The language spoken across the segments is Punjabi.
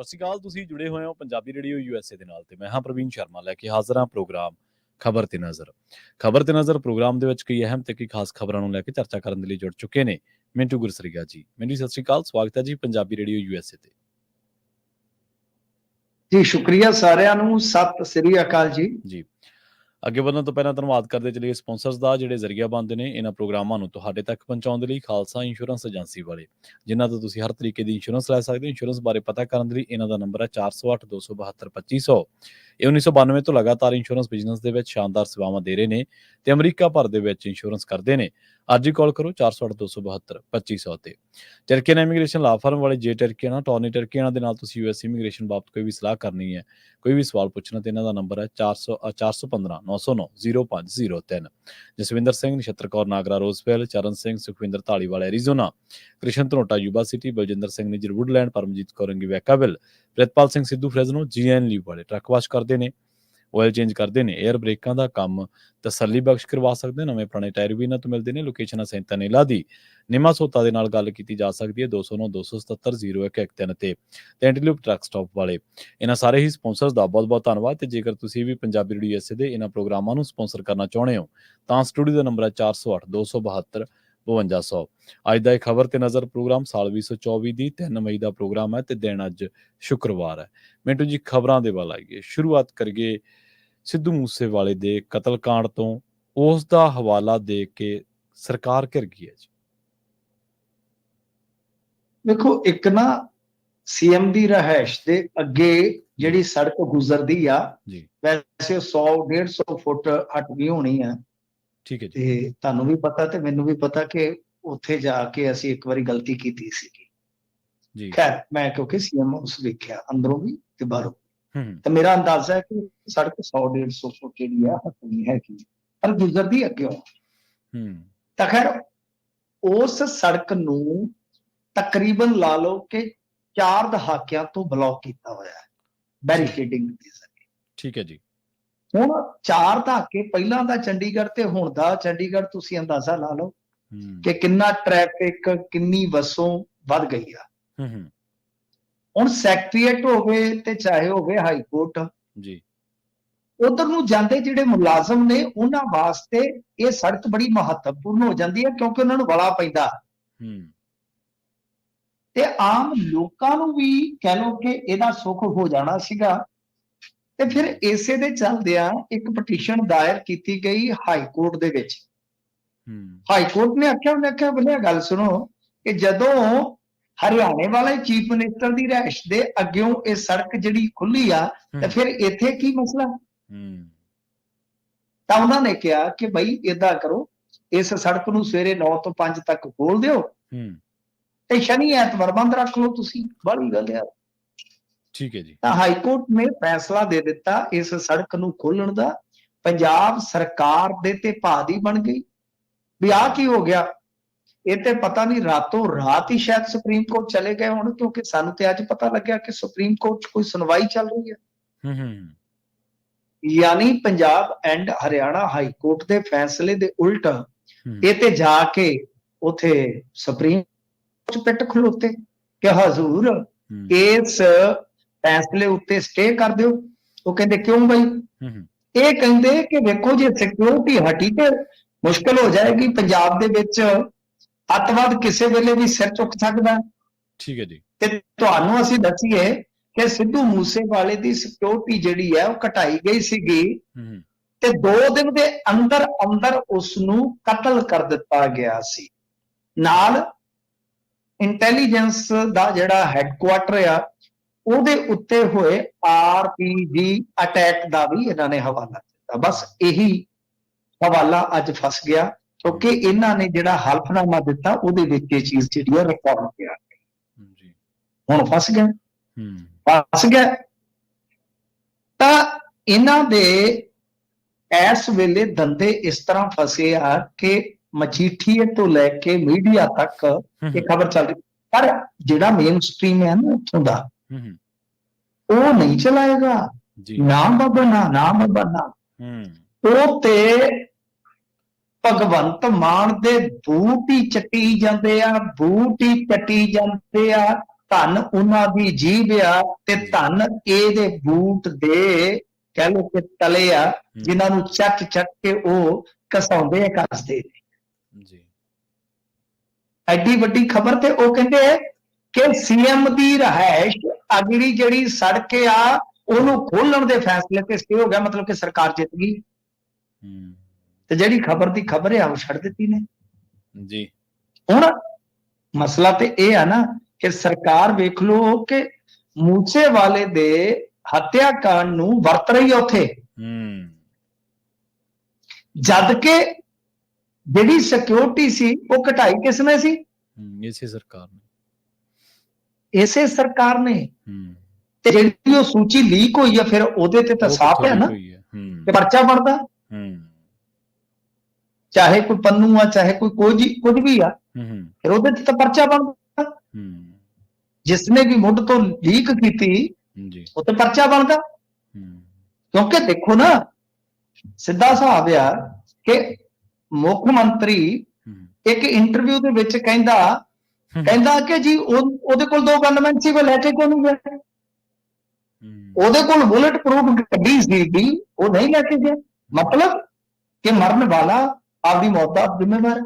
ਸਤਿ ਸ਼੍ਰੀ ਅਕਾਲ ਤੁਸੀਂ ਜੁੜੇ ਹੋਏ ਹੋ ਪੰਜਾਬੀ ਰੇਡੀਓ ਯੂਐਸਏ ਦੇ ਨਾਲ ਤੇ ਮੈਂ ਹਾਂ ਪ੍ਰਵੀਨ ਸ਼ਰਮਾ ਲੈ ਕੇ ਹਾਜ਼ਰ ਹਾਂ ਪ੍ਰੋਗਰਾਮ ਖਬਰ ਤੇ ਨਜ਼ਰ। ਖਬਰ ਤੇ ਨਜ਼ਰ ਪ੍ਰੋਗਰਾਮ ਦੇ ਵਿੱਚ ਕਈ ਅਹਿਮ ਤੇ ਕਈ ਖਾਸ ਖਬਰਾਂ ਨੂੰ ਲੈ ਕੇ ਚਰਚਾ ਕਰਨ ਦੇ ਲਈ ਜੁੜ ਚੁੱਕੇ ਨੇ ਮਿੰਟੂ ਗੁਰਸਰੀਆ ਜੀ। ਮਿੰਟੂ ਸਤਿ ਸ਼੍ਰੀ ਅਕਾਲ ਸਵਾਗਤ ਹੈ ਜੀ ਪੰਜਾਬੀ ਰੇਡੀਓ ਯੂਐਸਏ ਤੇ। ਜੀ ਸ਼ੁਕਰੀਆ ਸਾਰਿਆਂ ਨੂੰ। ਸਤਿ ਸ੍ਰੀ ਅਕਾਲ ਜੀ। ਜੀ। ਅੱਗੇ ਵਧਣ ਤੋਂ ਪਹਿਲਾਂ ਧੰਨਵਾਦ ਕਰਦੇ ਚਲੀਏ ਸਪਾਂਸਰਸ ਦਾ, ਜਿਹੜੇ ਜ਼ਰੀਆ ਬੰਦ ਨੇ ਇਹਨਾਂ ਪ੍ਰੋਗਰਾਮਾਂ ਨੂੰ ਤੁਹਾਡੇ ਤੱਕ ਪਹੁੰਚਾਉਣ ਦੇ ਲਈ ਖਾਲਸਾ ਇੰਸ਼ੋਰੈਂਸ ਏਜੰਸੀ ਵਾਲੇ। ਜਿਨ੍ਹਾਂ ਤੋਂ ਤੁਸੀਂ ਹਰ ਤਰੀਕੇ ਦੀ ਇੰਸ਼ੋਰੈਂਸ ਲੈ ਸਕਦੇ ਹੋ। ਇੰਸ਼ੋਰੈਂਸ ਬਾਰੇ ਪਤਾ ਕਰਨ ਦੇ ਲਈ ਇਹਨਾਂ ਦਾ ਨੰਬਰ ਹੈ 4082722500 ਇਹ 1992 ਤੋਂ ਲਗਾਤਾਰ ਇੰਸ਼ੋਰੈਂਸ ਬਿਜ਼ਨਸ ਦੇ ਵਿੱਚ ਸ਼ਾਨਦਾਰ ਸੇਵਾਵਾਂ ਦੇ ਰਹੇ ਨੇ ਤੇ ਅਮਰੀਕਾ ਭਰ ਦੇ ਵਿੱਚ ਇੰਸ਼ੋਰੈਂਸ ਕਰਦੇ ਨੇ। ਅੱਜ ਹੀ ਕਾਲ ਕਰੋ 4082722500 ਤੇ। ਟਰਕੀਅਨ ਇਮੀਗ੍ਰੇਸ਼ਨ ਲਾ ਫਰਮ ਵਾਲੇ ਜੇ ਟਰਕੀਅਨ ਟੌਰਨੀ ਟਰਕੀਅਨ ਦੇ ਨਾਲ ਤੁਸੀਂ ਯੂਐਸ ਇਮੀਗ੍ਰੇਸ਼ਨ ਬਾਬਤ ਕੋਈ ਵੀ ਸਲਾਹ ਕਰਨੀ ਹੈ ਕੋਈ ਵੀ ਸਵਾਲ ਪੁੱਛਣਾ ਤੇ ਇਹਨਾਂ ਦਾ ਨੰਬਰ ਹੈ 400 ਅ, 415 909 0503 Jaswinder Singh Nachhattar Kaur Nagra Roswell Charan Singh Sukhwinder Dhaliwal Arizona. Krishan Dhanota Yuba City Baljinder Singh Nijjar Woodland Paramjit Kaur Angi Vacaville Pritpal Singh Sidhu Fresno GN Lee ਵਾਲੇ ਟਰੱਕ ਵਾਸ਼ ਕਰਦੇ ਨੇ ਆਇਲ ਚੇਂਜ ਕਰਦੇ ਨੇ 에ਅਰ ਬ੍ਰੇਕਾਂ ਦਾ ਕੰਮ ਤਸੱਲੀ ਬਖਸ਼ ਕਰਵਾ ਸਕਦੇ, ਨਵੇਂ ਪੁਰਾਣੇ ਟਾਇਰ ਵੀ ਇਹਨਾਂ ਤੋਂ ਮਿਲਦੇ ਨੇ ਲੋਕੇਸ਼ਨ ਸੈਂਤਾ ਨੇਲਾ ਦੀ ਨਿਮਾ ਸੋਤਾ ਦੇ ਨਾਲ ਗੱਲ ਕੀਤੀ ਜਾ ਸਕਦੀ ਹੈ 209 277 0113 ਤੇ। ਤੇ ਐਂਟੀਲੂਪ ਟਰੱਕ ਸਟਾਪ ਵਾਲੇ, ਇਹਨਾਂ ਸਾਰੇ ਹੀ ਸਪਾਂਸਰਸ ਦਾ ਬਹੁਤ-ਬਹੁਤ ਧੰਨਵਾਦ ਤੇ ਜੇਕਰ ਤੁਸੀਂ ਵੀ ਪੰਜਾਬੀ ਰੇਡੀਓ ਐਸਏ ਦੇ ਇਹਨਾਂ ਪ੍ਰੋਗਰਾਮਾਂ ਨੂੰ ਸਪਾਂਸਰ ਕਰਨਾ ਚਾਹੁੰਦੇ ਹੋ, ਤਾਂ ਸਟੂਡੀਓ ਦਾ ਨੰਬਰ ਹੈ 408 272 ਅੱਜ ਦਾ ਇਹ ਖਬਰ ਤੇ ਨਜ਼ਰ ਪ੍ਰੋਗਰਾਮ ਸਾਲ 2024 ਦੀ 3 ਮਈ ਦਾ ਪ੍ਰੋਗਰਾਮ ਹੈ ਤੇ ਦਿਨ ਅੱਜ ਸ਼ੁੱਕਰਵਾਰ ਹੈ। ਮਿੰਟੂ ਜੀ ਖਬਰਾਂ ਦੇ ਵੱਲ ਆਈਏ। ਸ਼ੁਰੂਆਤ ਕਰੀਏ ਸਿੱਧੂ ਮੂਸੇਵਾਲੇ ਦੇ ਕਤਲकांड ਤੋਂ। ਉਸ ਦਾ ਹਵਾਲਾ ਦੇ ਕੇ ਸਰਕਾਰ ਘਿਰ ਗਈ ਹੈ ਜੀ। ਦੇਖੋ ਇੱਕ ਨਾ ਸੀਐਮ ਦੀ ਰਹਿائش ਦੇ ਅੱਗੇ ਜਿਹੜੀ ਸੜਕ ਗੁਜ਼ਰਦੀ ਆ ਜੀ। ਵੈਸੇ 100 150 ਫੁੱਟ ਹਟ ਵੀ ਹੋਣੀ ਆ। ਠੀਕ ਹੈ ਜੀ। ਤੇ ਤੁਹਾਨੂੰ ਵੀ ਪਤਾ ਤੇ ਮੈਨੂੰ ਵੀ ਪਤਾ ਕਿ ਉੱਥੇ ਜਾ ਕੇ ਅਸੀਂ ਇੱਕ ਵਾਰੀ ਗਲਤੀ ਕੀਤੀ ਸੀ ਜੀ। ਖੈਰ ਮੈਂ ਕਿਉਂਕਿ ਸੀਐਮ ਉਸ ਵੇਖਿਆ ਅੰਦਰੋਂ ਵੀ ਤੇ ਬਾਹਰੋਂ ਤੇ ਮੇਰਾ ਅੰਦਾਜ਼ਾ ਹੈ ਕਿ ਸੜਕ 100 150 ਫੁੱਟ ਜਿਹੜੀ ਆ ਹਟਣੀ ਹੈ ਕਿ ਪਰ ਗੁਜ਼ਰਦੀ ਅੱਗੇੋਂ ਹੂੰ। ਤਾਂ ਖੈਰ ਉਸ ਸੜਕ ਨੂੰ ਤਕਰੀਬਨ ਲਾ ਲਓ ਕਿ ਚਾਰ ਦਹਾਕਿਆਂ ਤੋਂ ਬਲੌਕ ਕੀਤਾ ਹੋਇਆ ਹੈ। ਬੈਰੀਕੇਡਿੰਗ ਦੀ ਜ਼ਰੀਏ ਠੀਕ ਹੈ ਜੀ। ਹੁਣ ਚਾਰ ਦਹਾਕੇ ਪਹਿਲਾਂ ਦਾ ਚੰਡੀਗੜ੍ਹ ਤੇ ਹੁਣ ਦਾ ਚੰਡੀਗੜ੍ਹ ਤੁਸੀਂ ਅੰਦਾਜ਼ਾ ਲਾ ਲਓ ਕਿ ਕਿੰਨਾ ਟ੍ਰੈਫਿਕ ਕਿੰਨੀ ਵਸੋਂ ਵੱਧ ਗਈ ਆ। ਹੁਣ ਸੈਕਟਰੀਏਟ ਹੋਵੇ ਤੇ ਚਾਹੇ ਹੋਵੇ ਹਾਈ ਕੋਰਟ ਜੀ। ਉਧਰ ਨੂੰ ਜਾਂਦੇ ਜਿਹੜੇ ਮੁਲਾਜ਼ਮ ਨੇ ਉਹਨਾਂ ਵਾਸਤੇ ਇਹ ਸੜਕ ਬੜੀ ਮਹੱਤਵਪੂਰਨ ਹੋ ਜਾਂਦੀ ਹੈ ਕਿਉਂਕਿ ਉਹਨਾਂ ਨੂੰ ਵਲਾ ਪੈਂਦਾ। ਹੂੰ। ਤੇ ਆਮ ਲੋਕਾਂ ਨੂੰ ਵੀ ਕਹਿ ਲਓ ਕਿ ਇਹਦਾ ਸੁੱਖ ਹੋ ਜਾਣਾ ਸੀਗਾ। ਤੇ ਫਿਰ ਇਸੇ ਦੇ ਚੱਲਦਿਆਂ ਇੱਕ ਪਟੀਸ਼ਨ ਦਾਇਰ ਕੀਤੀ ਗਈ ਹਾਈ ਕੋਰਟ ਦੇ ਵਿੱਚ। ਹਾਈ ਕੋਰਟ ਨੇ ਆਖਿਆ ਉਹਨੇ ਆਖਿਆ ਬਲੇ ਗੱਲ ਸੁਣੋ ਕਿ ਜਦੋਂ ਹਰਿਆਣੇ ਵਾਲੇ ਚੀਫ ਮਿਨਿਸਟਰ ਦੀ ਰਹਿਸ਼ ਦੇ ਅੱਗਿਓਂ ਇਹ ਸੜਕ ਜਿਹੜੀ ਖੁੱਲੀ ਆ ਤੇ ਫਿਰ ਇੱਥੇ ਕੀ ਮਸਲਾ? ਤਾਂ ਉਹਨਾਂ ਨੇ ਕਿਹਾ ਕਿ ਭਾਈ ਇਦਾਂ ਕਰੋ ਇਸ ਸੜਕ ਨੂੰ ਸਵੇਰੇ 9 ਤੋਂ 5 ਤੱਕ ਖੋਲ ਦਿਓ ਤੇ ਸ਼ਨੀ ਐਤਵਾਰ ਬੰਦ ਰੱਖ ਲਓ ਤੁਸੀਂ। ਬੜੀ ਗੱਲ ਯਾਰ ਠੀਕ ਹੈ ਜੀ। ਤਾਂ ਹਾਈ ਕੋਰਟ ਨੇ ਫੈਸਲਾ ਦੇ ਦਿੱਤਾ ਇਸ ਸੜਕ ਨੂੰ ਖੋਲਣ ਦਾ। ਪੰਜਾਬ ਸਰਕਾਰ ਦੇ ਤੇ ਭਾਦੀ ਬਣ ਗਈ। ਵੀ ਆ ਕੀ ਹੋ ਗਿਆ? ਇਹ ਤੇ ਪਤਾ ਨਹੀਂ ਰਾਤੋਂ ਰਾਤ ਹੀ ਸ਼ਾਇਦ ਸੁਪਰੀਮ ਕੋਰਟ ਚਲੇ ਗਏ ਹੁਣ ਕਿਉਂਕਿ ਸਾਨੂੰ ਤੇ ਅੱਜ ਪਤਾ ਲੱਗਿਆ ਕਿ ਸੁਪਰੀਮ ਕੋਰਟ 'ਚ ਕੋਈ ਸੁਣਵਾਈ ਚੱਲ ਰਹੀ ਹੈ। ਹੂੰ ਹੂੰ। ਯਾਨੀ Punjab and Haryana high court ਦੇ ਫੈਸਲੇ ਦੇ ਉਲਟ ਇਹ ਤੇ ਜਾ ਕੇ ਉਥੇ ਸੁਪਰੀਮ ਕੋਰਟ 'ਚ ਪਿੱਟ ਖਲੋਤੇ ਕਿ ਹਜ਼ੂਰ ਇਸ ਫੈਸਲੇ ਉੱਤੇ ਸਟੇ ਕਰ ਦਿਓ। ਉਹ ਕਹਿੰਦੇ ਕਿਉਂ ਬਈ? ਇਹ ਕਹਿੰਦੇ ਕਿ ਵੇਖੋ ਜੇ ਸਿਕਿਉਰਿਟੀ ਹਟੀ ਤੇ ਮੁਸ਼ਕਲ ਹੋ ਜਾਏਗੀ। ਪੰਜਾਬ ਦੇ ਵਿੱਚ ਅੱਤਵਾਦ ਕਿਸੇ ਵੇਲੇ ਵੀ ਸਿਰ ਚੁੱਕ ਸਕਦਾ। ਠੀਕ ਹੈ ਜੀ। ਤੇ ਤੁਹਾਨੂੰ ਅਸੀਂ ਦੱਸੀਏ ਕਿ ਸਿੱਧੂ ਮੂਸੇਵਾਲੇ ਦੀ ਸਿਕਿਉਰਿਟੀ ਜਿਹੜੀ ਹੈ ਉਹ ਘਟਾਈ ਗਈ ਸੀਗੀ। ਤੇ 2 ਦਿਨ ਦੇ ਅੰਦਰ ਅੰਦਰ ਉਸ ਨੂੰ ਕਤਲ ਕਰ ਦਿੱਤਾ ਗਿਆ ਸੀ। ਨਾਲ ਇੰਟੈਲੀਜੈਂਸ ਦਾ ਜਿਹੜਾ ਹੈੱਡਕੁਆਟਰ ਆ ਉਹਦੇ ਉੱਤੇ ਹੋਏ ਆਰਪੀਜੀ ਅਟੈਕ ਦਾ ਵੀ ਇਹਨਾਂ ਨੇ ਹਵਾਲਾ ਦਿੱਤਾ। ਬਸ ਇਹੀ ਹਵਾਲਾ ਅੱਜ ਫਸ ਗਿਆ ਕਿਉਂਕਿ ਇਹਨਾਂ ਨੇ ਜਿਹੜਾ ਹਲਫਨਾਮਾ ਦਿੱਤਾ ਉਹਦੇ ਵਿੱਚ ਇਹ ਚੀਜ਼ ਜਿਹੜੀ ਹੈ ਰਿਕਾਰਡ ਹੂੰ, ਜੀ। ਹੁਣ ਫਸ ਗਿਆ। ਹੂੰ। ਫਸ ਗਿਆ। ਤਾਂ ਇਹਨਾਂ ਦੇ ਇਸ ਵੇਲੇ ਦੰਦੇ ਇਸ ਤਰ੍ਹਾਂ ਫਸੇ ਆ ਕਿ ਮਜੀਠੀਏ ਤੋਂ ਲੈ ਕੇ ਮੀਡੀਆ ਤੱਕ ਇਹ ਖਬਰ ਚੱਲ ਰਹੀ ਪਰ ਜਿਹੜਾ ਮੇਨ ਸਟ੍ਰੀਮ ਹੈ ਨਾ ਉੱਥੋਂ ਦਾ ਉਹ ਨਹੀਂ ਚਲਾਏਗਾ। ਨਾ ਬਾਬਾ ਨਾ ਨਾ ਬਾਬਾ ਨਾ ਉਹ ਤੇ ਭਗਵੰਤ ਮਾਨ ਦੇ ਬੂਟ ਹੀ ਚੱਟੀ ਜਾਂਦੇ ਆ ਬੂਟ ਹੀ ਪੱਟੀ ਜਾਂਦੇ ਆ ਧਨ ਉਹਨਾਂ ਦੀ ਜੀਬ ਆ ਤੇ ਧਨ ਇਹਦੇ ਬੂਟ ਦੇ ਕਹਿ ਲੋ ਕਿ ਤਲੇ ਆ ਜਿਨ੍ਹਾਂ ਨੂੰ ਚੱਕ ਚੱਕ ਕੇ ਉਹ ਕਸਾਉਂਦੇ ਆ ਕੱਸਦੇ ਨੇ। ਜੀ। ਐਡੀ ਵੱਡੀ ਖਬਰ ਤੇ ਉਹ ਕਹਿੰਦੇ ਕਿ ਸੀਐਮ ਦੀ ਰਹਾਇਸ਼ ਅਗਲੀ ਜਿਹੜੀ ਸੜਕ ਆ ਉਹਨੂੰ ਖੋਲਣ ਦੇ ਫੈਸਲੇ ਤੇ ਸਟੇ ਹੋ ਗਿਆ ਮਤਲਬ ਕਿ ਸਰਕਾਰ ਜਿੱਤ ਗਈ। ਤੇ ਜਿਹੜੀ ਖਬਰ ਦੀ ਖਬਰ ਆ ਉਹ ਛੱਡ ਦਿੱਤੀ ਨੇ। ਜੀ। ਹੁਣ ਮਸਲਾ ਤੇ ਇਹ ਆ ਨਾ ਕਿ ਸਰਕਾਰ ਵੇਖ ਲਓ ਕਿ ਮੂਸੇ ਵਾਲੇ ਦੇ ਹੱਤਿਆਕਾਂਡ ਨੂੰ ਵਰਤ ਰਹੀ ਆ ਉੱਥੇ। ਹਮ ਜਦ ਕਿ ਜਿਹੜੀ ਸਿਕਿਉਰਿਟੀ ਸੀ ਉਹ ਘਟਾਈ ਕਿਸ ਨੇ ਸੀ? ਇਸੇ ਸਰਕਾਰ ਨੇ। ਇਸੇ ਸਰਕਾਰ ਨੇ ਤੇ ਜਿਹੜੀ ਉਹ ਸੂਚੀ ਲੀਕ ਹੋਈ ਆ ਫਿਰ ਉਹਦੇ ਤੇ ਤਾਂ ਸਾਫ਼ ਹੈ ਨਾ? ਕਿ ਪਰਚਾ ਬਣਦਾ? ਚਾਹੇ ਕੋਈ ਪੰਨੂ ਆ ਚਾਹੇ ਕੋਈ ਕੁਝ ਕੁਝ ਵੀ ਆ ਫਿਰ ਉਹਦੇ ਤੇ ਤਾਂ ਪਰਚਾ ਬਣਦਾ। ਜਿਸ ਨੇ ਵੀ ਮੁੱਢ ਤੋਂ ਲੀਕ ਕੀਤੀ ਜੀ। ਉਹ ਤੇ ਪਰਚਾ ਬਣਦਾ। ਕਿਉਂਕਿ ਦੇਖੋ ਨਾ ਸਿੱਧਾ ਹਿਸਾਬ ਆ ਕਿ ਮੁੱਖ ਮੰਤਰੀ ਇੱਕ ਇੰਟਰਵਿਊ ਦੇ ਵਿੱਚ ਕਹਿੰਦਾ ਕਹਿੰਦਾ ਕਿ ਜੀ ਉਹ- ਉਹਦੇ ਕੋਲ ਦੋ ਗਨਮੈਨ ਸੀ ਉਹ ਲੈ ਕੇ ਕਿਉਂ ਨਹੀਂ ਗਿਆ ਉਹਦੇ ਕੋਲ ਬੁਲਟ ਪ੍ਰੂਫ ਗੱਡੀ ਸੀਗੀ ਉਹ ਨਹੀਂ ਲੈ ਕੇ ਗਿਆ। ਮਤਲਬ ਕਿ ਮਰਨ ਵਾਲਾ ਆਪਦੀ ਮੌਤ ਦਾ ਜ਼ਿੰਮੇਵਾਰ ਹੈ।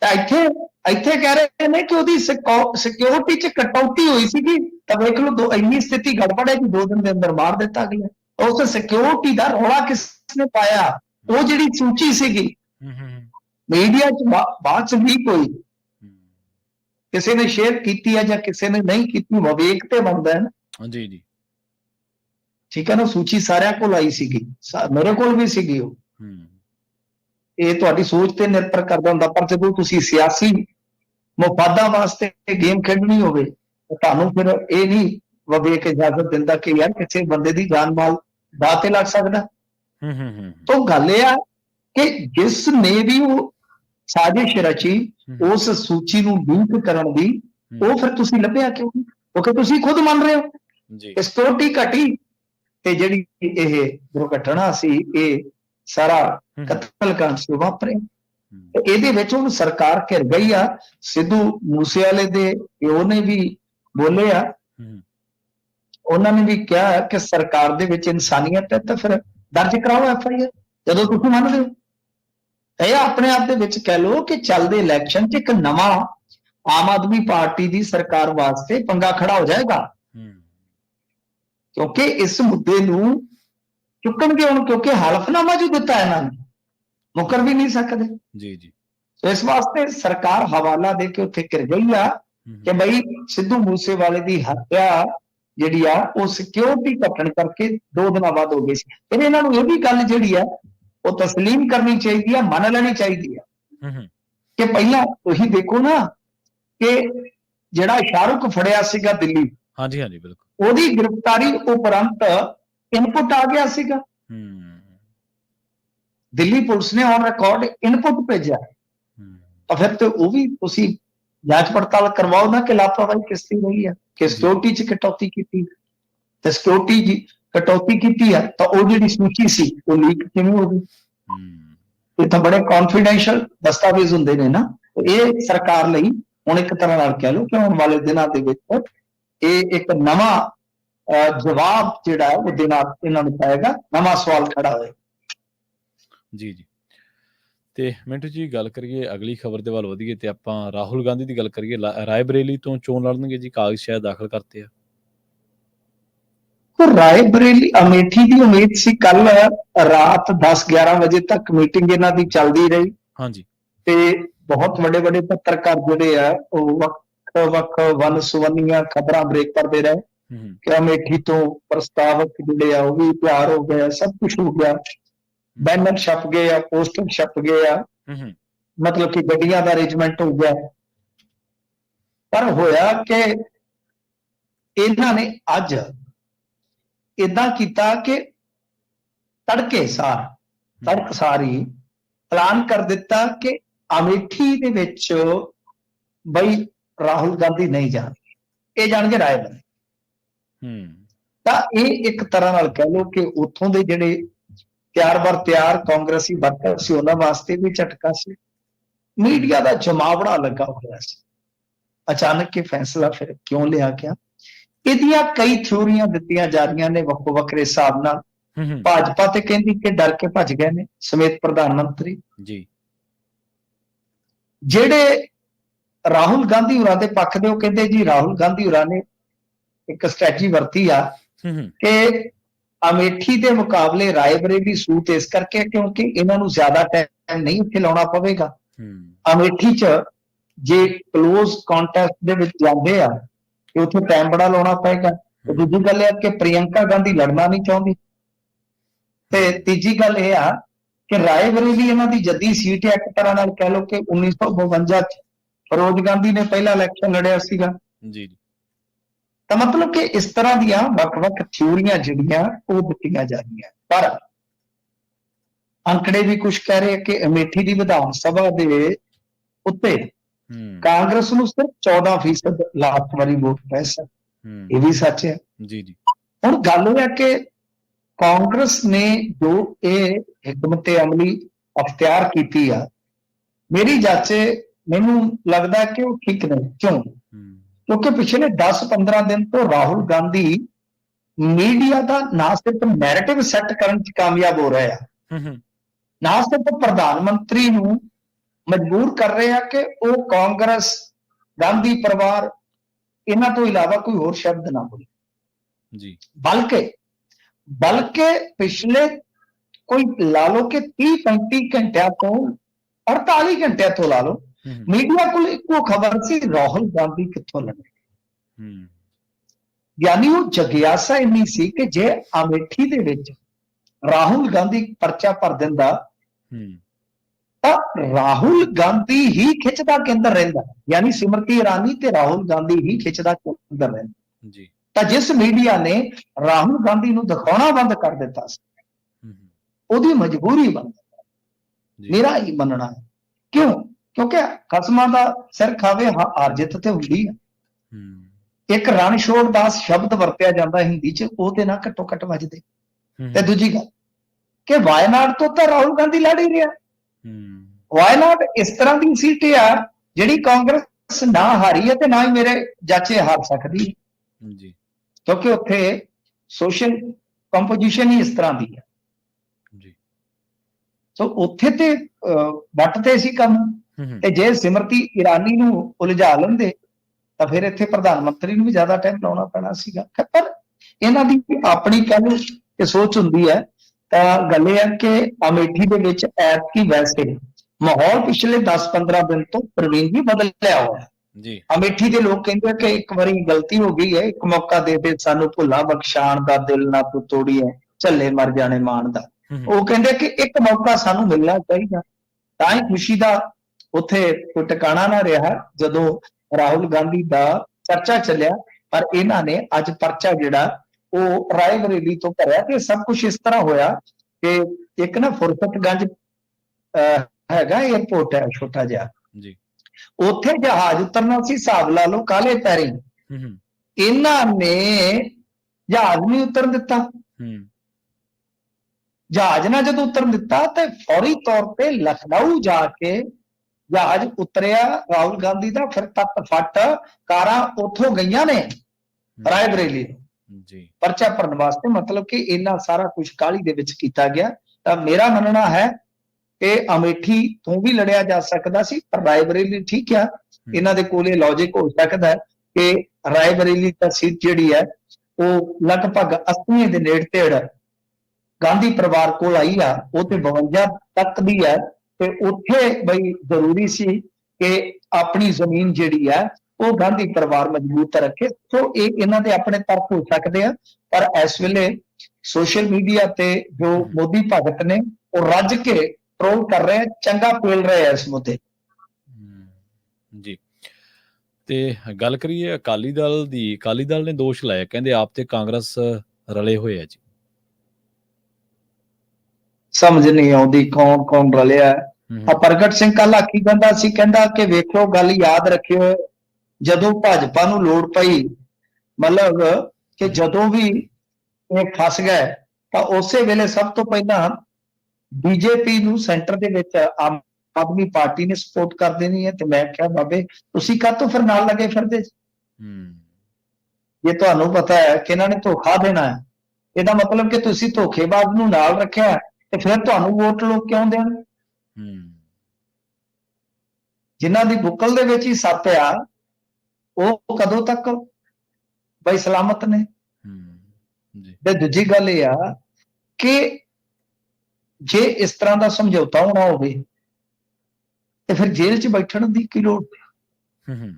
ਤਾਂ ਇੱਥੇ ਇੱਥੇ ਕਹਿ ਰਹੇ ਨੇ ਕਿ ਉਹਦੀ ਸਿਕਿਉਰਿਟੀ 'ਚ ਕਟੌਤੀ ਹੋਈ ਸੀਗੀ। ਤਾਂ ਵੇਖ ਲਓ ਦੋ ਇੰਨੀ ਸਥਿਤੀ ਗੜਬੜ ਹੈ ਕਿ ਦੋ ਦਿਨ ਦੇ ਅੰਦਰ ਮਾਰ ਦਿੱਤਾ ਗਿਆ। ਉਸ ਸਿਕਿਉਰਿਟੀ ਦਾ ਰੌਲਾ ਕਿਸ ਨੇ ਪਾਇਆ? ਉਹ ਜਿਹੜੀ ਸੂਚੀ ਸੀਗੀ। ਮੀਡੀਆ 'ਚ ਬਾਅਦ 'ਚ ਕੋਈ ਹਮ, ਕਿਸੇ ਨੇ ਸ਼ੇਅਰ ਕੀਤੀ ਹੈ ਜਾਂ ਕਿਸੇ ਨੇ ਨਹੀਂ ਕੀਤੀ ਵਿਵੇਕ ਤੇ ਬਣਦਾ ਹੈ ਨਾ। ਹਾਂ, ਜੀ। ਜੀ ਠੀਕ ਹੈ ਨਾ ਸੂਚੀ ਸਾਰਿਆਂ ਕੋਲ ਆਈ ਸੀਗੀ। ਮੇਰੇ ਕੋਲ ਵੀ ਸੀਗੀ ਉਹ। ਇਹ ਤੁਹਾਡੀ ਸੋਚ ਤੇ ਨਿਰਭਰ ਕਰਦਾ ਹੁੰਦਾ ਪਰ ਜਦੋਂ ਤੁਸੀਂ ਸਿਆਸੀ ਮਫਾਦਾਂ ਵਾਸਤੇ ਗੇਮ ਖੇਡਣੀ ਹੋਵੇ ਤਾਂ ਤੁਹਾਨੂੰ ਫਿਰ ਇਹ ਨਹੀਂ ਵਿਵੇਕ ਇਜਾਜ਼ਤ ਦਿੰਦਾ ਕਿ ਯਾਰ ਕਿਸੇ ਬੰਦੇ ਦੀ ਜਾਨ ਮਾਲ ਦਾਅ ਤੇ ਲੱਗ ਸਕਦਾ। ਹਮ, ਹਮ, ਹਮ, ਤਾਂ ਗੱਲ ਇਹ ਆ ਕਿ ਜਿਸ ਨੇ ਵੀ ਉਹ ਸਾਜ਼ਿਸ਼ ਰਚੀ ਉਸ ਸੂਚੀ ਨੂੰ ਲੀਕ ਕਰਨ ਦੀ। ਉਹ ਫਿਰ ਤੁਸੀਂ ਲੱਭਿਆ ਕਿਉਂ? ਨਹੀਂ? ਕਿਉਂਕਿ ਤੁਸੀਂ ਖੁਦ ਮੰਨ ਰਹੇ ਹੋ। ਜੀ। ਕਿ ਸਕਿਉਰਟੀ ਘਟੀ ਤੇ ਜਿਹੜੀ ਇਹ ਦੁਰਘਟਨਾ ਸੀ ਇਹ ਸਾਰਾ ਕਤਲकांड ਸੀ ਵਾਪਰੇ। ਇਹਦੇ ਵਿੱਚ ਹੁਣ ਸਰਕਾਰ ਘਿਰ ਗਈ ਆ। ਸਿੱਧੂ ਮੂਸੇਵਾਲੇ ਦੇ ਪਿਓ ਨੇ ਵੀ ਬੋਲੇ ਆ। ਉਹਨਾਂ ਨੇ ਵੀ ਕਿਹਾ ਕਿ ਸਰਕਾਰ ਦੇ ਵਿੱਚ ਇਨਸਾਨੀਅਤ ਹੈ ਤਾਂ ਫਿਰ ਦਰਜ ਕਰਾਓ ਐਫ ਆਈ ਆਰ। ਜਦੋਂ ਤੁਸੀਂ ਮੰਨਦੇ ਹੋ। ਇਹ ਆਪਣੇ ਆਪ ਦੇ ਵਿੱਚ ਕਹਿ ਲਓ ਕਿ ਚੱਲਦੇ ਇਲੈਕਸ਼ਨ 'ਚ ਇੱਕ ਨਵਾਂ ਆਮ ਆਦਮੀ ਪਾਰਟੀ ਦੀ ਸਰਕਾਰ ਵਾਸਤੇ ਪੰਗਾ ਖੜਾ ਹੋ ਜਾਏਗਾ। ਕਿਉਂਕਿ ਇਸ ਮੁੱਦੇ ਨੂੰ ਚੁੱਕਣਗੇ ਹੁਣ ਕਿਉਂਕਿ ਹਲਫਨਾਮਾ ਜੋ ਦਿੱਤਾ ਇਹਨਾਂ ਨੇ ਮੁਕਰ ਵੀ ਨਹੀਂ ਸਕਦੇ। ਜੀ ਜੀ। ਇਸ ਵਾਸਤੇ ਸਰਕਾਰ ਹਵਾਲਾ ਦੇ ਕੇ ਉੱਥੇ ਘਿਰ ਗਈ ਆ ਕਿ ਬਈ ਸਿੱਧੂ ਮੂਸੇਵਾਲੇ ਦੀ ਹੱਤਿਆ ਜਿਹੜੀ ਆ ਉਹ ਸਿਕਿਉਰਿਟੀ ਘਟਣ ਕਰਕੇ ਦੋ ਦਿਨਾਂ ਬਾਅਦ ਹੋ ਗਈ ਸੀ। ਫਿਰ ਇਹਨਾਂ ਨੂੰ ਇਹ ਵੀ ਗੱਲ ਜਿਹੜੀ ਆ ਉਹ ਤਸਲੀਮ ਕਰਨੀ ਚਾਹੀਦੀ ਆ ਮੰਨ ਲੈਣੀ ਚਾਹੀਦੀ ਹਮ, ਕਿ ਪਹਿਲਾਂ ਤੁਸੀਂ ਦੇਖੋ ਨਾ ਕਿ ਜਿਹੜਾ ਸ਼ਾਹਰੁਖ ਫੜਿਆ ਸੀਗਾ ਦਿੱਲੀ ਹਾਂਜੀ ਹਾਂਜੀ ਬਿਲਕੁਲ। ਉਹਦੀ ਗ੍ਰਿਫਤਾਰੀ ਉਪਰੰਤ ਇਨਪੁਟ ਆ ਗਿਆ ਸੀਗਾ। ਦਿੱਲੀ ਪੁਲਿਸ ਨੇ ਔਨ ਰਿਕਾਰਡ ਇਨਪੁਟ ਭੇਜਿਆ। ਤਾਂ ਫਿਰ ਤੇ ਉਹ ਵੀ ਤੁਸੀਂ ਜਾਂਚ ਪੜਤਾਲ ਕਰਵਾਓ ਨਾ ਕਿ ਲਾਪਰਵਾਹੀ ਕਿਸ ਦੀ ਰਹੀ ਹੈ ਕਿ। ਸਿਕਿਉਰਿਟੀ ਚ ਕਟੌਤੀ ਕੀਤੀ। ਤੇ ਸਿਕਿਉਰਿਟੀ ਜੀ ਕਟੌਤੀ ਕੀਤੀ ਹੈ ਤਾਂ ਉਹ ਜਿਹੜੀ ਸੂਚੀ ਸੀ ਉਹ ਲੀਕ ਕਿਵੇਂ ਹੋ ਗਈ? ਇਹ ਤਾਂ ਬੜੇ ਕੌਨਫੀਡੈਂਸ਼ੀਅਲ ਦਸਤਾਵੇਜ਼ ਹੁੰਦੇ ਨੇ ਨਾ। ਇਹ ਸਰਕਾਰ ਲਈ ਹੁਣ ਇੱਕ ਤਰ੍ਹਾਂ ਨਾਲ ਕਹਿ ਲਓ ਕਿ ਆਉਣ ਵਾਲੇ ਦਿਨਾਂ ਦੇ ਵਿੱਚ ਇਹ ਇੱਕ ਨਵਾਂ ਜਵਾਬ ਜਿਹੜਾ ਉਹ ਦੇਣਾ ਇਹਨਾਂ ਨੂੰ ਪਏਗਾ। ਨਵਾਂ ਸਵਾਲ ਖੜਾ ਹੋਏ ਜੀ ਜੀ। ਤੇ ਮਿੰਟੂ ਜੀ, ਗੱਲ ਕਰੀਏ ਅਗਲੀ ਖਬਰ ਦੇ ਵੱਲ ਵਧੀਏ ਤੇ ਆਪਾਂ ਰਾਹੁਲ ਗਾਂਧੀ ਦੀ ਗੱਲ ਕਰੀਏ ਰਾਏਬਰੇਲੀ ਤੋਂ ਚੋਣ ਲੜਨਗੇ ਜੀ, ਕਾਗਜ਼ ਸ਼ਾਇਦ ਦਾਖਲ ਕਰਤੇ ਆ। ਉਹ ਰਾਏ ਬਰੇਲੀ ਅਮੇਠੀ ਦੀ ਉਮੀਦ ਸੀ ਕੱਲ ਰਾਤ 10 11 ਵਜੇ ਤੱਕ ਮੀਟਿੰਗ ਇਹਨਾਂ ਦੀ ਚੱਲਦੀ ਰਹੀ। ਹਾਂਜੀ। ਤੇ ਬਹੁਤ ਵੱਡੇ ਵੱਡੇ ਪੱਤਰਕਾਰ ਜਿਹੜੇ ਆ ਉਹ ਵੱਖ ਵੱਖ ਵਨ ਸੁਵੰਨੀਆਂ ਖਬਰਾਂ ਬ੍ਰੇਕ ਕਰਦੇ ਰਹੇ ਕਿ ਅਮੇਠੀ ਤੋਂ ਪ੍ਰਸਤਾਵਕ ਜਿਹੜੇ ਆ ਉਹ ਵੀ ਤਿਆਰ ਹੋ ਗਏ ਸਭ ਕੁਝ ਹੋ ਗਿਆ। ਬੈਨਰ ਛਪ ਗਏ ਆ ਪੋਸਟਰ ਛਪ ਗਏ ਆ। ਮਤਲਬ ਕਿ ਗੱਡੀਆਂ ਦਾ ਅਰੇਂਜਮੈਂਟ ਹੋ ਗਿਆ। ਪਰ ਹੋਇਆ ਕਿ ਇਹਨਾਂ ਨੇ ਅੱਜ ਇਦਾਂ ਕੀਤਾ ਕਿ ਤੜਕੇ ਸਾਰ ਤੜਕ ਸਾਰੀ ਐਲਾਨ ਕਰ ਦਿੱਤਾ ਕਿ ਅਮੇਠੀ ਦੇ ਵਿੱਚ ਬਈ ਰਾਹੁਲ ਗਾਂਧੀ ਨਹੀਂ ਜਾਣਗੇ। ਇਹ ਜਾਣਗੇ ਰਾਏ ਬਣੇ ਹਮ, ਤਾਂ ਇਹ ਇੱਕ ਤਰ੍ਹਾਂ ਨਾਲ ਕਹਿ ਲਓ ਕਿ ਉੱਥੋਂ ਦੇ ਜਿਹੜੇ ਤਿਆਰ ਬਰ ਤਿਆਰ ਕਾਂਗਰਸੀ ਵਰਕਰ ਸੀ ਉਹਨਾਂ ਵਾਸਤੇ ਵੀ ਝਟਕਾ ਸੀ। ਮੀਡੀਆ ਦਾ ਜਮਾਵੜਾ ਲੱਗਾ ਹੋਇਆ ਸੀ। ਅਚਾਨਕ ਇਹ ਫੈਸਲਾ ਫਿਰ ਕਿਉਂ ਲਿਆ ਗਿਆ? ਇਹਦੀਆਂ ਕਈ ਥਿਉਰੀਆਂ ਦਿੱਤੀਆਂ ਜਾ ਰਹੀਆਂ ਨੇ ਵੱਖੋ ਵੱਖਰੇ ਹਿਸਾਬ ਨਾਲ। ਭਾਜਪਾ ਤੇ ਕਹਿੰਦੀ ਕਿ ਡਰ ਕੇ ਭੱਜ ਗਏ ਨੇ ਸਮੇਤ ਪ੍ਰਧਾਨ ਮੰਤਰੀ। ਜੀ। ਜਿਹੜੇ ਰਾਹੁਲ ਗਾਂਧੀ ਹੋਰਾਂ ਦੇ ਪੱਖ ਦੇ ਉਹ ਕਹਿੰਦੇ ਜੀ ਰਾਹੁਲ ਗਾਂਧੀ ਹੋਰਾਂ ਨੇ ਇੱਕ ਸਟ੍ਰੈਟਜੀ ਵਰਤੀ ਆ ਕਿ ਅਮੇਠੀ ਦੇ ਮੁਕਾਬਲੇ ਰਾਏਬਰੇਲੀ ਸੂਤ ਇਸ ਕਰਕੇ ਕਿਉਂਕਿ ਇਹਨਾਂ ਨੂੰ ਜ਼ਿਆਦਾ ਟਾਈਮ ਨਹੀਂ ਇੱਥੇ ਲਾਉਣਾ ਪਵੇਗਾ। ਅਮੇਠੀ 'ਚ ਜੇ ਕਲੋਜ਼ ਕੰਟੈਸਟ ਦੇ ਵਿੱਚ ਜਾਂਦੇ ਆ ਕਿ ਉੱਥੇ ਟਾਈਮ ਬੜਾ ਲਾਉਣਾ ਪਏਗਾ ਤੇ ਦੂਜੀ ਗੱਲ ਇਹ ਆ ਕਿ ਪ੍ਰਿਯੰਕਾ ਗਾਂਧੀ ਲੜਨਾ ਨਹੀਂ ਚਾਹੁੰਦੀ। ਤੇ ਤੀਜੀ ਗੱਲ ਇਹ ਆ ਕਿ ਰਾਏਬਰੇਲੀ ਇਹਨਾਂ ਦੀ ਜੱਦੀ ਸੀਟ ਹੈ ਇੱਕ ਤਰ੍ਹਾਂ ਨਾਲ ਕਹਿ ਲਓ ਕਿ 1952 ਚ ਫਰੋਜ਼ ਗਾਂਧੀ ਨੇ ਪਹਿਲਾ ਇਲੈਕਸ਼ਨ ਲੜਿਆ ਸੀਗਾ। ਜੀ ਜੀ। ਤਾਂ ਮਤਲਬ ਕਿ ਇਸ ਤਰ੍ਹਾਂ ਦੀਆਂ ਵੱਖ-ਵੱਖ ਥਿਊਰੀਆਂ ਜਿਹੜੀਆਂ ਉਹ ਦਿੱਤੀਆਂ ਜਾ ਰਹੀਆਂ। ਪਰ ਅੰਕੜੇ ਵੀ ਕੁਝ ਕਹਿ ਰਹੇ ਕਿ ਅਮੇਠੀ ਦੀ ਵਿਧਾਨ ਸਭਾ ਦੇ ਉੱਤੇ ਕਾਂਗਰਸ ਨੂੰ ਸਿਰਫ 14% ਲਾਸਟ ਵਾਰੀ ਵੋਟ ਪੈ ਸਕ। ਇਹ ਵੀ ਸੱਚ ਹੈ। ਜੀ ਜੀ। ਹੁਣ ਗੱਲ ਇਹ ਹੈ ਕਿ ਕਾਂਗਰਸ ਨੇ ਜੋ ਇਹ ਹਕਮਤ ਅਮਲੀ ਅਖਤਿਆਰ ਕੀਤੀ ਆ ਮੇਰੀ ਜਾਚੇ ਮੈਨੂੰ ਲੱਗਦਾ ਕਿ ਉਹ ਠੀਕ ਨਹੀਂ। ਕਿਉਂ? ਕਿਉਂਕਿ ਪਿਛਲੇ 10-15 ਦਿਨ ਤੋਂ ਰਾਹੁਲ ਗਾਂਧੀ ਮੀਡੀਆ ਦਾ ਨਾ ਸਿਰਫ ਨੈਰੇਟਿਵ ਸੈੱਟ ਕਰਨ 'ਚ ਕਾਮਯਾਬ ਹੋ ਰਿਹਾ ਹੂੰ। ਨਾ ਸਿਰਫ ਪ੍ਰਧਾਨ ਮੰਤਰੀ ਨੂੰ ਮਜਬੂਰ ਕਰ ਰਹੇ ਆ ਕਿ ਉਹ ਕਾਂਗਰਸ ਗਾਂਧੀ ਪਰਿਵਾਰ ਇਹਨਾਂ ਤੋਂ ਇਲਾਵਾ ਕੋਈ ਹੋਰ ਸ਼ਬਦ ਨਾ ਬੋਲੇ। ਜੀ। ਬਲਕਿ ਬਲਕਿ ਪਿਛਲੇ ਕੋਈ ਲਾ ਲਓ ਕਿ 30 35 ਘੰਟਿਆਂ ਤੋਂ 48 ਘੰਟਿਆਂ ਤੋਂ ਲਾ ਹੂੰ ਮੀਡੀਆ ਕੋਲ ਇੱਕੋ ਖਬਰ ਸੀ ਰਾਹੁਲ ਗਾਂਧੀ ਕਿੱਥੋਂ ਲੜੇ ਹੂੰ। ਯਾਨੀ ਉਹ ਜਗਿਆਸਾ ਇੰਨੀ ਸੀ ਕਿ ਜੇ ਅਮੇਠੀ ਦੇ ਵਿੱਚ ਰਾਹੁਲ ਗਾਂਧੀ ਪਰਚਾ ਭਰ ਦਿੰਦਾ ਹੂੰ। ਤਾਂ ਰਾਹੁਲ ਗਾਂਧੀ ਹੀ ਖਿੱਚ ਦਾ ਕੇਂਦਰ ਰਹਿੰਦਾ। ਯਾਨੀ ਸਿਮਰਤੀ ਇਰਾਨੀ ਤੇ ਰਾਹੁਲ ਗਾਂਧੀ ਹੀ ਖਿੱਚ ਦਾ ਕੇਂਦਰ ਰਹਿੰਦਾ। ਜੀ। ਤਾਂ ਜਿਸ ਮੀਡੀਆ ਨੇ ਰਾਹੁਲ ਗਾਂਧੀ ਨੂੰ ਦਿਖਾਉਣਾ ਬੰਦ ਕਰ ਦਿੱਤਾ ਸੀ ਉਹਦੀ ਮਜਬੂਰੀ ਬਣ ਮੇਰਾ ਹੀ ਮੰਨਣਾ ਹੈ। ਕਿਉਂ? ਕਿਉਂਕਿ ਖਸਮਾਂ ਦਾ ਸਿਰ ਖਾਵੇ ਹਾ- ਹਾਰ ਜਿੱਤ ਤੇ ਹੁੰਦੀ ਹੈ। ਇੱਕ ਰਣ ਛੋੜ ਦਾਸ ਸ਼ਬਦ ਵਰਤਿਆ ਜਾਂਦਾ ਹਿੰਦੀ 'ਚ ਉਹ ਤੇ ਨਾ ਘੱਟੋ ਘੱਟ ਵੱਜਦੇ ਤੇ ਦੂਜੀ ਗੱਲ ਕਿ ਵਾਇਨਾਡ ਤੋਂ ਤਾਂ ਰਾਹੁਲ ਗਾਂਧੀ ਲੜ ਹੀ ਰਿਹਾ। ਹੂੰ। ਵਾਇਨਾਡ ਇਸ ਤਰ੍ਹਾਂ ਦੀ ਸੀਟ ਆ ਜਿਹੜੀ ਕਾਂਗਰਸ ਨਾ ਹਾਰੀ ਹੈ ਤੇ ਨਾ ਹੀ ਮੇਰੇ ਜਾਚੇ ਹਾਰ ਸਕਦੀ ਜੀ। ਕਿਉਂਕਿ ਉੱਥੇ ਸੋਸ਼ਲ ਕੰਪੋਜੀਸ਼ਨ ਹੀ ਇਸ ਤਰ੍ਹਾਂ ਦੀ ਹੈ। ਜੀ। ਸੋ ਉੱਥੇ ਤੇ ਅਹ, ਵੱਟ ਤੇ ਸੀ ਕੰਮ। ਤੇ ਜੇ ਸਿਮਰਤੀ ਇਰਾਨੀ ਨੂੰ ਉਲਝਾ ਲੈਂਦੇ ਤਾਂ ਫਿਰ ਇੱਥੇ ਪ੍ਰਧਾਨ ਮੰਤਰੀ ਨੂੰ ਵੀ ਜ਼ਿਆਦਾ ਟਾਈਮ ਲਾਉਣਾ ਪੈਣਾ ਸੀਗਾ। ਪਰ ਇਹਨਾਂ ਦੀ ਆਪਣੀ ਕਹਿ ਕਿ ਸੋਚ ਹੁੰਦੀ ਹੈ ਤਾਂ ਗੱਲ ਇਹ ਹੈ ਕਿ ਅਮੇਠੀ ਦੇ ਵਿੱਚ ਐਤਕੀ ਵੈਸੇ ਮਾਹੌਲ ਪਿਛਲੇ 10-15 ਦਿਨ ਤੋਂ ਪ੍ਰਵੀਨ ਵੀ ਬਦਲਿਆ ਹੋਇਆ ਹੈ। ਜੀ। ਅਮੇਠੀ ਦੇ ਲੋਕ ਕਹਿੰਦੇ ਆ ਕਿ ਇੱਕ ਵਾਰੀ ਗਲਤੀ ਹੋ ਗਈ ਹੈ ਇੱਕ ਮੌਕਾ ਦੇ ਦੇ ਸਾਨੂੰ ਭੁੱਲਾ ਬਖਸ਼ਾਣ ਦਾ ਦਿਲ ਨਾ ਤੂੰ ਤੋੜੀਏ ਝੱਲੇ ਮਰ ਜਾਣੇ ਮਾਣ ਦਾ। ਉਹ ਕਹਿੰਦੇ ਕਿ ਇੱਕ ਮੌਕਾ ਸਾਨੂੰ ਮਿਲਣਾ ਚਾਹੀਦਾ। ਤਾਂ ਹੀ ਖੁਸ਼ੀ ਦਾ ਉੱਥੇ ਕੋਈ ਟਿਕਾਣਾ ਨਾ ਰਿਹਾ ਜਦੋਂ ਰਾਹੁਲ ਗਾਂਧੀ ਦਾ ਚਰਚਾ ਚੱਲਿਆ ਪਰ ਇਹਨਾਂ ਨੇ ਅੱਜ ਪਰਚਾ ਜਿਹੜਾ ਉਹ ਰਾਏਬਰੇਲੀ ਤੋਂ ਭਰਿਆ ਤੇ ਸਭ ਕੁਝ ਇਸ ਤਰ੍ਹਾਂ ਹੋਇਆ ਕਿ ਇੱਕ ਨਾ ਫੁਰਸਤਗੰਜ ਹੈਗਾ 에어ਪੋਰਟ ਹੈ ਛੋਟਾ ਜਿਹਾ। ਜੀ। ਉੱਥੇ ਜਹਾਜ਼ ਉਤਰਨਾ ਸੀ ਹਿਸਾਬ ਲਾ ਲਓ ਕਾਲੇ ਪੈਰੀ। ਇਹਨਾਂ ਨੇ ਜਹਾਜ਼ ਨਹੀਂ ਉਤਰਨ ਦਿੱਤਾ। ਜਹਾਜ਼ ਨਾਲ ਜਦੋਂ ਉਤਰਨ ਦਿੱਤਾ ਤੇ ਫੌਰੀ ਤੌਰ ਤੇ ਲਖਨਊ ਜਾ ਕੇ ਜਹਾਜ਼ ਉਤਰਿਆ। ਰਾਹੁਲ ਗਾਂਧੀ ਦਾ ਫਿਰ ਤੱਤ ਫੱਟ। ਕਾਰਾਂ ਉੱਥੋਂ ਗਈਆਂ ਨੇ ਰਾਏਬਰੇਲੀ ਨੂੰ ਜੀ। ਪਰਚਾ ਭਰਨ ਵਾਸਤੇ ਮਤਲਬ ਕਿ ਇੰਨਾ ਸਾਰਾ ਕੁਝ ਕਾਲੀ ਦੇ ਵਿੱਚ ਕੀਤਾ ਗਿਆ। ਤਾਂ ਮੇਰਾ ਮੰਨਣਾ ਹੈ ਕਿ ਅਮੇਠੀ ਤੋਂ ਵੀ ਲੜਿਆ ਜਾ ਸਕਦਾ ਸੀ ਪਰ ਰਾਏਬਰੇਲੀ ਠੀਕ ਆ। ਇਹਨਾਂ ਦੇ ਕੋਲੇ ਲੌਜੀਕ ਹੋ ਸਕਦਾ ਹੈ ਕਿ ਰਾਏਬਰੇਲੀ ਤਾਂ ਸੀਟ ਜਿਹੜੀ ਹੈ ਉਹ ਲਗਭਗ 80 ਦੇ ਨੇੜੇ ਤੇੜ ਗਾਂਧੀ ਪਰਿਵਾਰ ਕੋਲ ਆਈ ਆ ਉਹ ਤੇ 52 ਤੱਕ ਦੀ ਹੈ। ਤੇ ਉੱਥੇ ਬਈ ਜ਼ਰੂਰੀ ਸੀ ਕਿ ਆਪਣੀ ਜ਼ਮੀਨ ਜਿਹੜੀ ਹੈ ਉਹ ਗਾਂਧੀ ਪਰਿਵਾਰ ਮਜ਼ਬੂਤ ਰੱਖੇ ਸੋ ਇਹ ਇਹਨਾਂ ਦੇ ਆਪਣੇ ਤਰਫ ਹੋ ਸਕਦੇ ਆ। ਪਰ ਇਸ ਵੇਲੇ ਸੋਸ਼ਲ ਮੀਡੀਆ ਤੇ ਜੋ ਮੋਦੀ ਭਗਤ ਨੇ ਉਹ ਰੱਜ ਕੇ ਟ੍ਰੋਲ ਕਰ ਰਹੇ ਆ ਚੰਗਾ ਪੇਲ ਰਹੇ ਆ ਇਸ ਮੁੱਦੇ। ਜੀ। ਤੇ ਗੱਲ ਕਰੀਏ ਅਕਾਲੀ ਦਲ ਦੀ ਅਕਾਲੀ ਦਲ ਨੇ ਦੋਸ਼ ਲਾਇਆ ਕਹਿੰਦੇ ਆਪ ਤੇ ਕਾਂਗਰਸ ਰਲੇ ਹੋਏ ਆ ਜੀ। ਸਮਝ ਨਹੀਂ ਆਉਂਦੀ ਕੌਣ ਕੌਣ ਰਲਿਆ। ਆ ਪ੍ਰਗਟ ਸਿੰਘ ਕੱਲ ਆਖੀ ਕਹਿੰਦਾ ਸੀ ਕਹਿੰਦਾ ਕਿ ਵੇਖਿਓ ਗੱਲ ਯਾਦ ਰੱਖਿਓ ਜਦੋਂ ਭਾਜਪਾ ਨੂੰ ਲੋੜ ਪਈ ਮਤਲਬ ਕਿ ਜਦੋਂ ਵੀ ਇਹ ਫਸ ਗਏ ਤਾਂ ਉਸੇ ਵੇਲੇ ਸਭ ਤੋਂ ਪਹਿਲਾਂ ਬੀਜੇਪੀ ਨੂੰ ਸੈਂਟਰ ਦੇ ਵਿੱਚ ਆਮ ਆਦਮੀ ਪਾਰਟੀ ਨੇ ਸਪੋਰਟ ਕਰ ਦੇਣੀ ਹੈ ਤੇ ਮੈਂ ਕਿਹਾ ਬਾਬੇ ਤੁਸੀਂ ਕਾਹਤੋਂ ਫਿਰ ਨਾਲ ਲੱਗੇ ਫਿਰਦੇ ਜੀ? ਹੂੰ। ਜੇ ਤੁਹਾਨੂੰ ਪਤਾ ਹੈ ਕਿ ਇਹਨਾਂ ਨੇ ਧੋਖਾ ਦੇਣਾ ਹੈ ਇਹਦਾ ਮਤਲਬ ਕਿ ਤੁਸੀਂ ਧੋਖੇਬਾਜ਼ ਨੂੰ ਨਾਲ ਰੱਖਿਆ ਤੇ ਫਿਰ ਤੁਹਾਨੂੰ ਵੋਟ ਲੋਕ ਕਿਉਂ ਦੇਣ? ਹੂੰ। ਜਿਨ੍ਹਾਂ ਦੀ ਬੁੱਕਲ ਦੇ ਵਿੱਚ ਹੀ ਸੱਪ ਆ ਉਹ ਕਦੋਂ ਤੱਕ? ਬਈ ਸਲਾਮਤ ਨੇ। ਜੀ। ਤੇ ਦੂਜੀ ਗੱਲ ਇਹ ਆ ਕਿ ਜੇ ਇਸ ਤਰ੍ਹਾਂ ਦਾ ਸਮਝੌਤਾ ਹੋਣਾ ਹੋਵੇ ਤੇ ਫਿਰ ਜੇਲ੍ਹ 'ਚ ਬੈਠਣ ਦੀ ਕੀ ਲੋੜ? ਹੂੰ ਹੂੰ।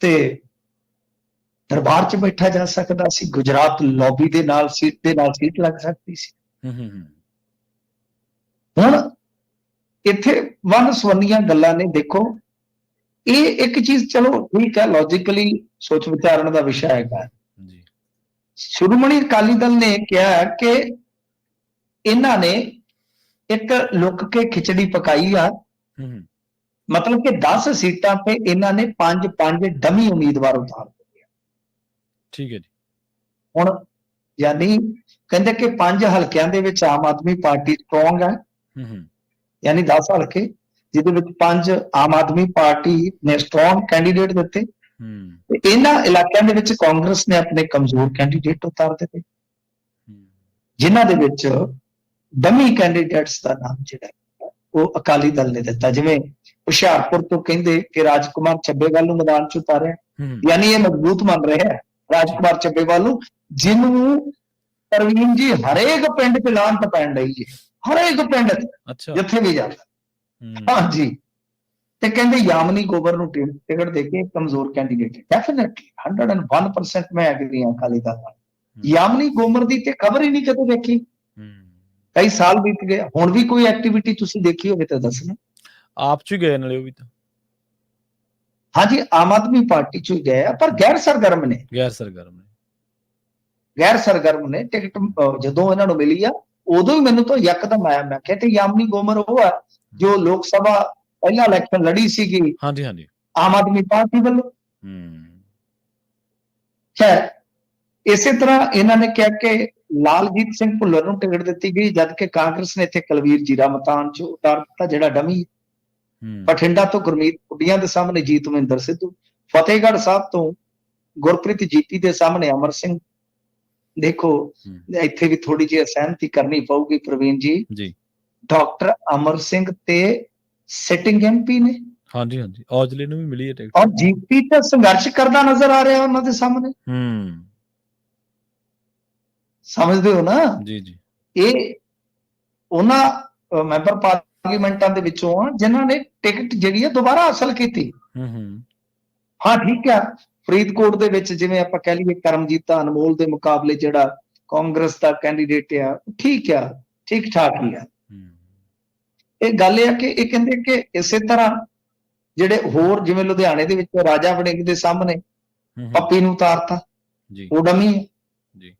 ਤੇ ਦਰਬਾਰ 'ਚ ਬੈਠਾ ਜਾ ਸਕਦਾ ਸੀ। ਗੁਜਰਾਤ ਲੌਬੀ ਦੇ ਨਾਲ ਸੀਟ ਦੇ ਨਾਲ ਸੀਟ ਲੱਗ ਸਕਦੀ ਸੀ। ਹੂੰ ਹੂੰ। ਹੁਣ ਇੱਥੇ ਵਨ ਸਵੰਨੀਆਂ ਗੱਲਾਂ ਨੇ। ਦੇਖੋ ਇਹ ਇੱਕ ਚੀਜ਼ ਚਲੋ ਠੀਕ ਹੈ ਲੌਜੀਕਲੀ ਸੋਚ ਵਿਚਾਰਨ ਦਾ ਵਿਸ਼ਾ ਹੈਗਾ। ਜੀ। ਸ਼੍ਰੋਮਣੀ ਅਕਾਲੀ ਦਲ ਨੇ ਕਿਹਾ ਕਿ ਇਹਨਾਂ ਨੇ ਇੱਕ ਲੁੱਕ ਕੇ ਖਿਚੜੀ ਪਕਾਈ ਆ। ਮਤਲਬ ਕਿ 10 ਸੀਟਾਂ ਤੇ ਇਹਨਾਂ ਨੇ 5-5 ਡਮੀ ਉਮੀਦਵਾਰ ਉਤਾਰ ਦਿੱਤੇ ਠੀਕ ਹੈ ਜੀ। ਹੁਣ ਯਾਨੀ ਕਹਿੰਦੇ ਕਿ ਪੰਜ ਹਲਕਿਆਂ ਦੇ ਵਿੱਚ ਆਮ ਆਦਮੀ ਪਾਰਟੀ ਸਟਰੋਂਗ ਹੈ। ਹੂੰ ਹੂੰ। ਯਾਨੀ 10 ਹਲਕੇ। ਜਿਹਦੇ ਵਿੱਚ ਪੰਜ ਆਮ ਆਦਮੀ ਪਾਰਟੀ ਨੇ ਸਟਰੋਂਗ ਕੈਂਡੀਡੇਟ ਦਿੱਤੇ। ਹੂੰ। ਤੇ ਇਹਨਾਂ ਇਲਾਕਿਆਂ ਦੇ ਵਿੱਚ ਕਾਂਗਰਸ ਨੇ ਆਪਣੇ ਕਮਜ਼ੋਰ ਕੈਂਡੀਡੇਟ ਉਤਾਰ ਦਿੱਤੇ। ਜਿਨ੍ਹਾਂ ਦੇ ਵਿੱਚ ਡਮੀ ਕੈਂਡੀਡੇਟਸ ਦਾ ਨਾਮ ਜਿਹੜਾ ਉਹ ਅਕਾਲੀ ਦਲ ਨੇ ਦਿੱਤਾ। ਜਿਵੇਂ ਹੁਸ਼ਿਆਰਪੁਰ ਤੋਂ ਕਹਿੰਦੇ ਕਿ ਰਾਜਕੁਮਾਰ ਚੱਬੇਵਾਲ ਨੂੰ ਮੈਦਾਨ 'ਚ ਉਤਾਰਿਆ। ਯਾਨੀ ਇਹ ਮਜ਼ਬੂਤ ਮੰਨ ਰਿਹਾ ਹੈ ਰਾਜਕੁਮਾਰ ਚੱਬੇਵਾਲ ਨੂੰ ਜਿਹਨੂੰ ਪ੍ਰਵੀਨ ਜੀ ਹਰੇਕ ਪਿੰਡ 'ਚ ਲਾਂਤ ਪੈਣ ਰਹੀ ਹੈ। ਹਰੇਕ ਪਿੰਡ 'ਚ, ਜਿੱਥੇ ਵੀ ਜਾਂਦਾ। ਹਾਂਜੀ। ਤੇ ਕਹਿੰਦੇ ਯਾਮਨੀ ਗੋਬਰ ਨੂੰ ਟਿਕਟ ਦੇ ਕੇ ਕਮਜ਼ੋਰ ਕੈਂਡੀਡੇਟ ਹੈ। ਡੈਫੀਨਿਟਲੀ 101% ਮੈਂ ਐਗਰੀ ਹਾਂ ਦਲ ਨਾਲ। ਯਾਮਨੀ ਗੋਬਰ ਦੀ ਤੇ ਖਬਰ ਹੀ ਨਹੀਂ ਕਦੇ ਦੇਖੀ। ਕਈ ਸਾਲ ਬੀਤ ਗਏ। ਹੁਣ ਵੀ ਕੋਈ ਐਕਟੀਵਿਟੀ ਤੁਸੀਂ ਦੇਖੀ ਹੋਵੇ ਤਾਂ ਦੱਸਣਾ ਆਪ ਚ ਗਏ ਨਾਲੇ ਉਹ ਵੀ ਤਾਂ। ਹਾਂਜੀ ਆਮ ਆਦਮੀ ਪਾਰਟੀ ਚ ਗਏ ਆ ਪਰ ਗੈਰ ਸਰਗਰਮ ਨੇ। ਗੈਰ ਸਰਗਰਮ ਨੇ। ਗੈਰ ਸਰਗਰਮ ਨੇ। ਟਿਕਟ ਜਦੋਂ ਇਹਨਾਂ ਨੂੰ ਮਿਲੀ ਆ ਉਦੋਂ ਹੀ ਮੈਨੂੰ ਤਾਂ ਯਕਦਮ ਆਇਆ। ਮੈਂ ਕਿਹਾ ਤੇ ਯਾਮਨੀ ਗੋਮਰ ਉਹ ਆ ਜੋ ਲੋਕ ਸਭਾ ਪਹਿਲਾ ਇਲੈਕਸ਼ਨ ਲੜੀ ਸੀਗੀ ਹਾਂਜੀ ਹਾਂਜੀ। ਆਮ ਆਦਮੀ ਪਾਰਟੀ ਵੱਲੋਂ। ਹੂੰ। ਖੈਰ ਇਸੇ ਤਰ੍ਹਾਂ ਇਹਨਾਂ ਨੇ ਕਿਹਾ ਕਿ ਲਾਲਜੀਤ ਸਿੰਘ ਭੁੱਲਰ ਨੂੰ ਟਿਕਟ ਦਿੱਤੀ ਗਈ ਜਦ ਕਿ ਕਾਂਗਰਸ ਨੇ ਇੱਥੇ ਕੁਲਵੀਰ ਜੀਰਾ ਮਤਾਨ ਚ ਉਤਾਰ ਦਿੱਤਾ ਜਿਹੜਾ ਡਮੀ ਬਠਿੰਡਾ ਤੋਂ ਗੁਰਮੀਤ ਕੁੱਡੀਆਂ ਦੇ ਸਾਹਮਣੇ ਜੀਤਮਿੰਦਰ ਸਿੱਧੂ ਫਤਿਹਗੜ੍ਹ ਸਾਹਿਬ ਤੋਂ ਗੁਰਪ੍ਰੀਤ ਜੀਤੀ ਦੇ ਸਾਹਮਣੇ ਅਮਰ ਸਿੰਘ। ਦੇਖੋ ਇੱਥੇ ਵੀ ਥੋੜੀ ਜਿਹੀ ਅਸਹਿਮਤੀ ਕਰਨੀ ਪਊਗੀ ਪ੍ਰਵੀਨ ਜੀ। ਜੀ। ਡਾਕਟਰ ਅਮਰ ਸਿੰਘ ਤੇ ਸਿਟਿੰਗ ਐਮਪੀ ਨੇ। ਹਾਂਜੀ ਹਾਂਜੀ। ਔਜਲੇ ਨੂੰ ਵੀ ਮਿਲੀ ਹੈ ਟਿਕਟ। ਔਰ ਜੀਪੀ ਤਾਂ ਸੰਘਰਸ਼ ਕਰਦਾ ਨਜ਼ਰ ਆ ਰਿਹਾ ਉਹਨਾਂ ਦੇ ਸਾਹਮਣੇ। ਹੂੰ। ਸਮਝਦੇ ਹੋ ਨਾ? ਜੀ ਜੀ। ਇਹ ਉਹਨਾਂ ਮੈਂਬਰ ਪਾਰਲੀਮੈਂਟਾਂ ਦੇ ਵਿੱਚੋਂ ਆ ਜਿਨ੍ਹਾਂ ਨੇ ਟਿਕਟ ਜਿਹੜੀ ਹੈ ਦੁਬਾਰਾ ਹਾਸਲ ਕੀਤੀ। ਹੂੰ ਹੂੰ। ਹਾਂ ਠੀਕ ਆ। ਫਰੀਦਕੋਟ ਦੇ ਵਿੱਚ ਜਿਵੇਂ ਆਪਾਂ ਕਹਿ ਲਈਏ ਕਰਮਜੀਤ ਅਨਮੋਲ ਦੇ ਮੁਕਾਬਲੇ ਜਿਹੜਾ ਕਾਂਗਰਸ ਦਾ ਕੈਂਡੀਡੇਟ ਆ ਠੀਕ ਆ। ਠੀਕ ਠਾਕ ਹੀ ਆ। ਹੂੰ ਇਹ ਗੱਲ ਇਹ ਆ ਕਿ ਇਹ ਕਹਿੰਦੇ ਕਿ ਇਸੇ ਤਰ੍ਹਾਂ ਜਿਹੜੇ ਹੋਰ ਜਿਵੇਂ ਲੁਧਿਆਣੇ ਦੇ ਵਿੱਚ ਰਾਜਾ ਵੜਿੰਗ ਦੇ ਸਾਹਮਣੇ ਪੱਪੀ ਨੂੰ ਉਤਾਰਤਾ। ਜੀ। ਉਹ ਡਮੀ ਜੀ।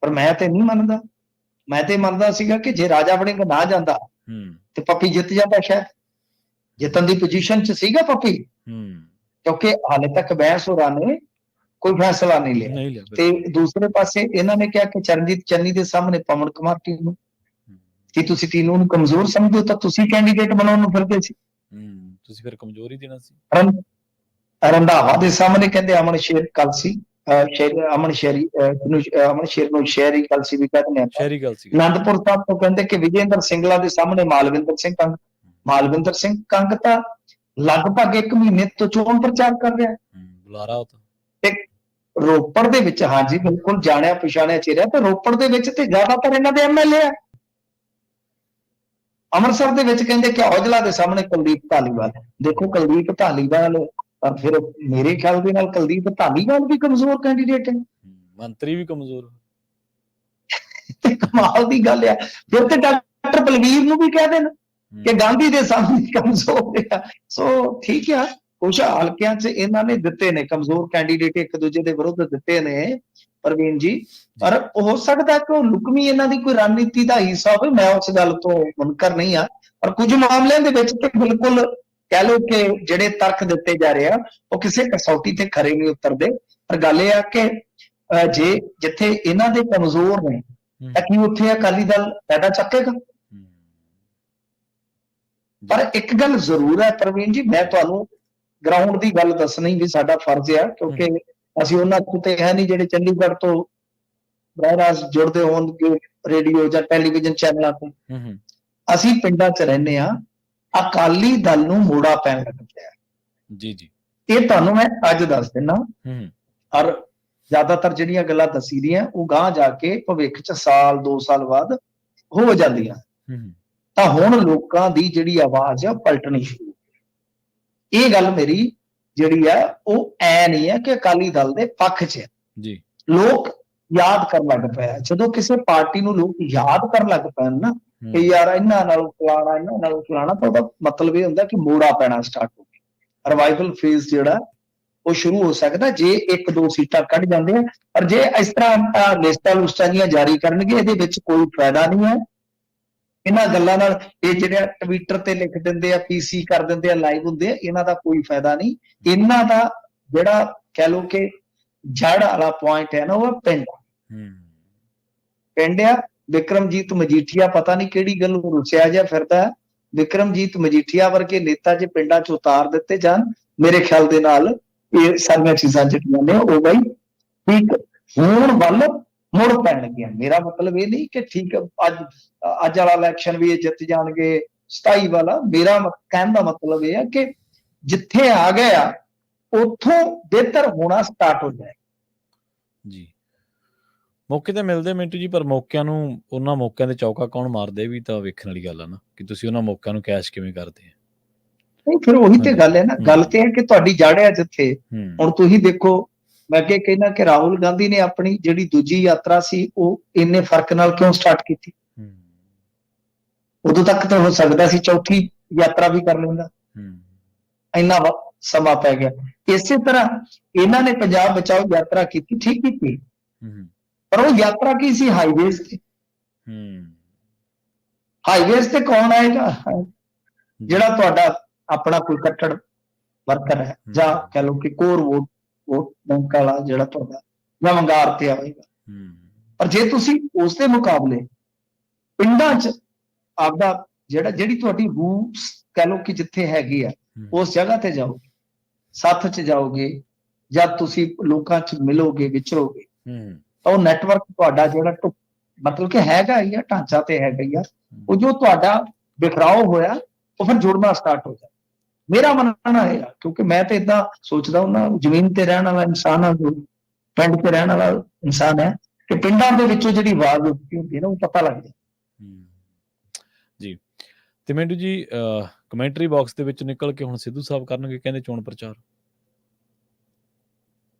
ਪਰ ਮੈਂ ਤੇ ਨਹੀਂ ਮੰਨਦਾ। ਮੈਂ ਤੇ ਮੰਨਦਾ ਸੀਗਾ ਕਿ ਜੇ ਰਾਜਾ ਵੜਿੰਗ ਨਾ ਜਾਂਦਾ ਹੂੰ। ਤੇ ਪੱਪੀ ਜਿੱਤ ਜਾਂਦਾ ਸ਼ਾਇਦ। ਜਿੱਤਣ ਦੀ ਪੋਜੀਸ਼ਨ 'ਚ ਸੀਗਾ ਪੱਪੀ। ਹੂੰ। ਕਿਉਂਕਿ ਹਾਲੇ ਤੱਕ ਬਹਿਸ ਹੋਰਾਂ ਨੇ ਕੋਈ ਫੈਸਲਾ ਨਹੀਂ ਲਿਆ। ਤੇ ਦੂਸਰੇ ਪਾਸੇ ਇਹਨਾਂ ਨੇ ਕਿਹਾ ਕਿ ਚਰਨਜੀਤ ਚੰਨੀ ਦੇ ਸਾਹਮਣੇ ਪਵਨ ਕੁਮਾਰ ਟੀਨੂ ਹੂੰ, ਕਿ ਤੁਸੀਂ ਟੀਨੂ ਨੂੰ ਕਮਜ਼ੋਰ ਸਮਝਦੇ ਹੋ ਤਾਂ ਤੁਸੀਂ ਕੈਂਡੀਡੇਟ ਬਣਾਉਣ ਨੂੰ ਫਿਰਦੇ ਸੀ। ਹੂੰ ਤੁਸੀਂ ਫਿਰ ਕਮਜ਼ੋਰੀ ਦੇਣਾ ਸੀ। ਰੰਧਾਵਾ ਦੇ ਸਾਹਮਣੇ ਕਹਿੰਦੇ ਅਮਨ ਸ਼ੇਰ ਕਲਸੀ ਸ਼ੇਰ ਅਮਨ ਸ਼ੇਰੀ ਅਮਨ ਸ਼ੇਰ ਨੂੰ ਸ਼ੇਰੀ ਕਲਸੀ ਵੀ ਕਹਿੰਦੇ ਨੇ ਆਪਾਂ। ਸ਼ਹਿਰੀ ਗੱਲ ਸੀ। ਅਨੰਦਪੁਰ ਸਾਹਿਬ ਤੋਂ ਕਹਿੰਦੇ ਕਿ ਵਿਜੇਂਦਰ ਸਿੰਗਲਾ ਦੇ ਸਾਹਮਣੇ ਮਾਲਵਿੰਦਰ ਸਿੰਘ ਕੰਗ ਮਾਲਵਿੰਦਰ ਸਿੰਘ ਕੰਗ ਤਾਂ ਲਗਭਗ 1 ਮਹੀਨੇ ਤੋਂ ਚੋਣ ਪ੍ਰਚਾਰ ਕਰ ਰਿਹਾ। ਹੂੰ ਬੁਲਾਰਾ ਉਹ ਤਾਂ। ਤੇ ਰੋਪੜ ਦੇ ਵਿੱਚ ਹਾਂਜੀ ਬਿਲਕੁਲ ਜਾਣਿਆ ਪਛਾਣਿਆ ਚਿਹਰਾ ਤੇ ਰੋਪੜ ਦੇ ਵਿੱਚ ਤੇ ਜ਼ਿਆਦਾਤਰ ਇਹਨਾਂ ਦੇ ਐਮਐਲਏ ਆ। ਅੰਮ੍ਰਿਤਸਰ ਦੇ ਵਿੱਚ ਕਹਿੰਦੇ ਕਿ ਔਜਲਾ ਦੇ ਸਾਹਮਣੇ ਕੁਲਦੀਪ ਧਾਲੀਵਾਲ। ਦੇਖੋ ਕੁਲਦੀਪ ਧਾਲੀਵਾਲ ਪਰ ਫਿਰ ਮੇਰੇ ਖਿਆਲ ਦੇ ਨਾਲ ਕੁਲਦੀਪ ਧਾਲੀਵਾਲ ਵੀ ਕਮਜ਼ੋਰ ਕੈਂਡੀਡੇਟ ਹੈ। ਮੰਤਰੀ ਵੀ ਕਮਜ਼ੋਰ। ਤੇ ਕਮਾਲ ਦੀ ਗੱਲ ਆ ਫਿਰ ਤੇ ਡਾਕਟਰ ਬਲਵੀਰ ਨੂੰ ਵੀ ਕਹਿ ਦੇਣ ਕਿ ਗਾਂਧੀ ਦੇ ਸਾਹਮਣੇ ਕਮਜ਼ੋਰ ਆ। ਸੋ ਠੀਕ ਆ। ਕੁਛ ਹਲਕਿਆਂ 'ਚ ਇਹਨਾਂ ਨੇ ਦਿੱਤੇ ਨੇ ਕਮਜ਼ੋਰ ਕੈਂਡੀਡੇਟ ਇੱਕ ਦੂਜੇ ਦੇ ਵਿਰੁੱਧ ਦਿੱਤੇ ਨੇ ਪ੍ਰਵੀਨ ਜੀ। ਪਰ ਹੋ ਸਕਦਾ ਕਿ ਉਹ ਲੁਕਮੀ ਇਹਨਾਂ ਦੀ ਕੋਈ ਰਣਨੀਤੀ ਦਾ ਹਿੱਸਾ ਹੋਵੇ ਮੈਂ ਉਸ ਗੱਲ ਤੋਂ ਮੁਨਕਰ ਨਹੀਂ ਆ ਪਰ ਕੁਝ ਮਾਮਲਿਆਂ ਦੇ ਵਿੱਚ ਤੇ ਬਿਲਕੁਲ ਕਹਿ ਲਓ ਕਿ ਜਿਹੜੇ ਤਰਕ ਦਿੱਤੇ ਜਾ ਰਹੇ ਆ ਉਹ ਕਿਸੇ ਕਸੌਟੀ ਤੇ ਖਰੇ ਨਹੀਂ ਉਤਰਦੇ। ਪਰ ਗੱਲ ਇਹ ਆ ਕਿ ਜੇ ਜਿੱਥੇ ਇਹਨਾਂ ਦੇ ਕਮਜ਼ੋਰ ਨੇ ਤਾਂ ਕੀ ਉੱਥੇ ਅਕਾਲੀ ਦਲ ਫਾਇਦਾ ਚੱਕੇਗਾ? ਪਰ ਇੱਕ ਗੱਲ ਜ਼ਰੂਰ ਹੈ ਪ੍ਰਵੀਨ ਜੀ ਮੈਂ ਤੁਹਾਨੂੰ ਗਰਾਊਂਡ ਦੀ ਗੱਲ ਦੱਸਣੀ ਵੀ ਸਾਡਾ ਫਰਜ਼ ਆ ਕਿਉਂਕਿ ਅਸੀਂ ਉਹਨਾਂ ਕੁੱਤੇ ਹੈ ਨਹੀਂ ਜਿਹੜੇ ਚੰਡੀਗੜ੍ਹ ਤੋਂ ਬਰਾਰਾਸ ਜੁੜਦੇ ਹੋਣਗੇ ਰੇਡੀਓ ਜਾਂ ਟੈਲੀਵਿਜ਼ਨ ਚੈਨਲਾਂ ਤੋਂ। ਅਸੀਂ ਪਿੰਡਾਂ 'ਚ ਰਹਿੰਦੇ ਆ ਅਕਾਲੀ ਦਲ ਨੂੰ ਮੋੜਾ ਪੈਣ ਲੱਗ ਪਿਆ। ਜੀ ਜੀ। ਇਹ ਤੁਹਾਨੂੰ ਮੈਂ ਅੱਜ ਦੱਸ ਹੂੰ ਔਰ ਜ਼ਿਆਦਾਤਰ ਜਿਹੜੀਆਂ ਗੱਲਾਂ ਦੱਸੀ ਦੀਆਂ ਉਹ ਗਾਂ ਜਾ ਕੇ ਭਵਿੱਖ 'ਚ ਸਾਲ 2 ਸਾਲ ਬਾਅਦ ਹੋ ਜਾਂਦੀਆਂ। ਤਾਂ ਹੁਣ ਲੋਕਾਂ ਦੀ ਜਿਹੜੀ ਆਵਾਜ਼ ਆ ਪਲਟਣੀ ਸ਼ੁਰੂ। ਇਹ ਗੱਲ ਮੇਰੀ ਜਿਹੜੀ ਆ ਉਹ ਐ ਨਹੀਂ ਹੈ ਕਿ ਅਕਾਲੀ ਦਲ ਦੇ ਪੱਖ 'ਚ ਹੈ ਜੀ। ਲੋਕ ਯਾਦ ਕਰਨ ਲੱਗ ਪਏ ਆ। ਜਦੋਂ ਕਿਸੇ ਪਾਰਟੀ ਨੂੰ ਲੋਕ ਯਾਦ ਕਰਨ ਲੱਗ ਪੈਣ ਨਾ ਕਿ ਯਾਰ ਇਹਨਾਂ ਨਾਲ ਫਲਾਣਾ ਇਹਨਾਂ ਨਾਲ ਫਲਾਣਾ ਤਾਂ ਉਹਦਾ ਮਤਲਬ ਇਹ ਹੁੰਦਾ ਕਿ ਮੋੜਾ ਪੈਣਾ ਸਟਾਰਟ ਹੋ ਗਿਆ। ਰਿਵਾਈਵਲ ਫੇਜ਼ ਜਿਹੜਾ ਉਹ ਸ਼ੁਰੂ ਹੋ ਸਕਦਾ ਜੇ ਇੱਕ ਦੋ ਸੀਟਾਂ ਕੱਢ ਜਾਂਦੇ ਆ। ਪਰ ਜੇ ਇਸ ਤਰ੍ਹਾਂ ਲਿਸਟਾਂ ਲੁਸਟਾਂ ਦੀਆਂ ਜਾਰੀ ਕਰਨਗੇ ਇਹਦੇ ਵਿੱਚ ਕੋਈ ਫਾਇਦਾ ਨਹੀਂ ਹੈ। ਇਹਨਾਂ ਗੱਲਾਂ ਨਾਲ ਇਹ ਜਿਹੜਾ ਟਵਿੱਟਰ ਤੇ ਲਿਖ ਦਿੰਦੇ ਆ ਪੀਸੀ ਕਰ ਦਿੰਦੇ ਆ ਲਾਈਵ ਹੁੰਦੇ ਆ ਇਹਨਾਂ ਦਾ ਕੋਈ ਫਾਇਦਾ ਨਹੀਂ। ਇਹਨਾਂ ਦਾ ਜਿਹੜਾ ਕਹਿ ਲੋ ਕਿ ਜੜ ਵਾਲਾ ਪੁਆਇੰਟ ਹੈ ਨਾ ਉਹ ਪਿੰਡ। ਹੂੰ। ਪਿੰਡ ਆ ਵਿਕਰਮਜੀਤ ਮਜੀਠੀਆ ਪਤਾ ਨਹੀਂ ਕਿਹੜੀ ਗੱਲ ਨੂੰ ਰੁਸਿਆ ਜਿਹਾ ਫਿਰਦਾ। ਵਿਕਰਮਜੀਤ ਮਜੀਠੀਆ ਵਰਗੇ ਨੇਤਾ ਜੇ ਪਿੰਡਾਂ 'ਚ ਉਤਾਰ ਦਿੱਤੇ ਜਾਣ ਮੇਰੇ ਖਿਆਲ ਦੇ ਨਾਲ ਇਹ ਸਾਰੀਆਂ ਚੀਜ਼ਾਂ ਜਿਹੜੀਆਂ ਨੇ ਉਹ ਬਈ ਠੀਕ ਹੋਣ ਵੱਲ ਮੁੜ ਪੈਣਗੀਆਂ। ਮੇਰਾ ਮਤਲਬ ਇਹ ਨਹੀਂ ਕਿ ਠੀਕ ਅੱਜ ਅੱਜ ਵਾਲਾ ਇਲੈਕਸ਼ਨ ਵੀ ਇਹ ਜਿੱਤ ਜਾਣਗੇ 27 ਵਾਲਾ। ਮੇਰਾ ਕਹਿਣ ਦਾ ਮਤਲਬ ਇਹ ਹੈ ਕਿ ਜਿੱਥੇ ਆ ਗਏ ਆ ਉੱਥੋਂ ਬਿਹਤਰ ਹੋਣਾ ਸਟਾਰਟ ਹੋ ਜਾਏ ਜੀ। ਮੌਕੇ ਤੇ ਮਿਲਦੇ ਮਿੰਟੂ ਜੀ ਪਰ ਮੌਕਿਆਂ ਨੂੰ ਉਹਨਾਂ ਮੌਕਿਆਂ ਦੇ ਚੌਕਾ ਕੌਣ ਮਾਰਦੇ ਵੀ ਤਾਂ ਵੇਖਣ ਵਾਲੀ ਗੱਲ ਆ ਨਾ ਕਿ ਤੁਸੀਂ ਉਹਨਾਂ ਮੌਕਿਆਂ ਨੂੰ ਕੈਸ਼ ਕਿਵੇਂ ਕਰਦੇ ਆ। ਨਹੀਂ ਫਿਰ ਉਹੀ ਤੇ ਗੱਲ ਹੈ ਨਾ। ਗੱਲ ਤੇ ਹੈ ਕਿ ਤੁਹਾਡੀ ਜੜ ਹੈ ਜਿੱਥੇ। ਹੁਣ ਤੁਸੀਂ ਦੇਖੋ ਮੈਂ ਅੱਗੇ ਕਹਿਣਾ ਕਿ ਰਾਹੁਲ ਗਾਂਧੀ ਨੇ ਆਪਣੀ ਜਿਹੜੀ ਦੂਜੀ ਯਾਤਰਾ ਸੀ ਉਹ ਇੰਨੇ ਫ਼ਰਕ ਨਾਲ ਕਿਉਂ ਸਟਾਰਟ ਕੀਤੀ? ਉਦੋਂ ਤੱਕ ਤਾਂ ਹੋ ਸਕਦਾ ਸੀ ਚੌਥੀ ਯਾਤਰਾ ਵੀ ਕਰ ਲੈਂਦਾ। ਇੰਨਾ ਸਮਾਂ ਪੈ ਗਿਆ। ਇਸੇ ਤਰ੍ਹਾਂ ਇਹਨਾਂ ਨੇ ਪੰਜਾਬ ਬਚਾਓ ਯਾਤਰਾ ਕੀਤੀ ਠੀਕ ਕੀਤੀ। ਪਰ ਉਹ ਯਾਤਰਾ ਕੀ ਸੀ? ਹਾਈਵੇਜ਼ ਤੇ ਹਾਈਵੇਜ਼ ਤੇ ਕੌਣ ਆਏਗਾ? ਜਿਹੜਾ ਤੁਹਾਡਾ ਆਪਣਾ ਕੋਈ ਕੱਟੜ ਵਰਕਰ ਹੈ ਜਾਂ ਕਹ ਲਓ ਕਿ ਕੋਰ ਵੋਟ ਵੋਟ ਬੈਂਕ ਵਾਲਾ ਜਿਹੜਾ ਤੁਹਾਡਾ ਜਾਂ ਵੰਗਾਰ ਤੇ ਆਵੇਗਾ ਪਰ ਜੇ ਤੁਸੀਂ ਉਸ ਦੇ ਮੁਕਾਬਲੇ ਪਿੰਡਾਂ 'ਚ ਆਪਦਾ ਜਿਹੜਾ ਜਿਹੜੀ ਤੁਹਾਡੀ ਰੂਟਸ ਕਹ ਲਓ ਕਿ ਜਿੱਥੇ ਹੈਗੀ ਆ ਉਸ ਜਗ੍ਹਾ ਤੇ ਜਾਓਗੇ ਸਾਥ 'ਚ ਜਾਓਗੇ ਜਦ ਤੁਸੀਂ ਲੋਕਾਂ 'ਚ ਮਿਲੋਗੇ ਵਿਚਰੋਗੇ ਤਾਂ ਉਹ ਨੈਟਵਰਕ ਤੁਹਾਡਾ ਜਿਹੜਾ ਮਤਲਬ ਕਿ ਹੈਗਾ ਹੀ ਆ ਢਾਂਚਾ ਤੇ ਹੈਗਾ ਹੀ ਆ। ਉਹ ਜੋ ਤੁਹਾਡਾ ਬਿਖਰਾਓ ਹੋਇਆ ਉਹ ਫਿਰ ਜੁੜਨਾ ਸਟਾਰਟ ਹੋ ਜਾਂਦਾ। ਮੇਰਾ ਮੰਨਣਾ ਹੈ ਕਿਉਂਕਿ ਮੈਂ ਤੇ ਇਦਾਂ ਸੋਚਦਾ ਹੁੰਦਾ ਜ਼ਮੀਨ ਤੇ ਰਹਿਣ ਵਾਲਾ ਇਨਸਾਨ ਆ ਜੋ ਪਿੰਡ ਤੇ ਰਹਿਣ ਵਾਲਾ ਇਨਸਾਨ ਹੈ ਕਿ ਪਿੰਡਾਂ ਦੇ ਵਿੱਚੋਂ ਜਿਹੜੀ ਆਵਾਜ਼ ਉੱਠਦੀ ਹੁੰਦੀ ਹੈ ਨਾ ਉਹ ਪਤਾ ਲੱਗ ਜਾਂਦਾ ਹੂੰ। ਜੀ। ਤੇ ਮਿੰਟੂ ਜੀ ਕਮੈਂਟਰੀ ਬਾਕਸ ਦੇ ਵਿੱਚ ਨਿਕਲ ਕੇ ਹੁਣ ਸਿੱਧੂ ਸਾਹਿਬ ਕਰਨਗੇ ਕਹਿੰਦੇ ਚੋਣ ਪ੍ਰਚਾਰ।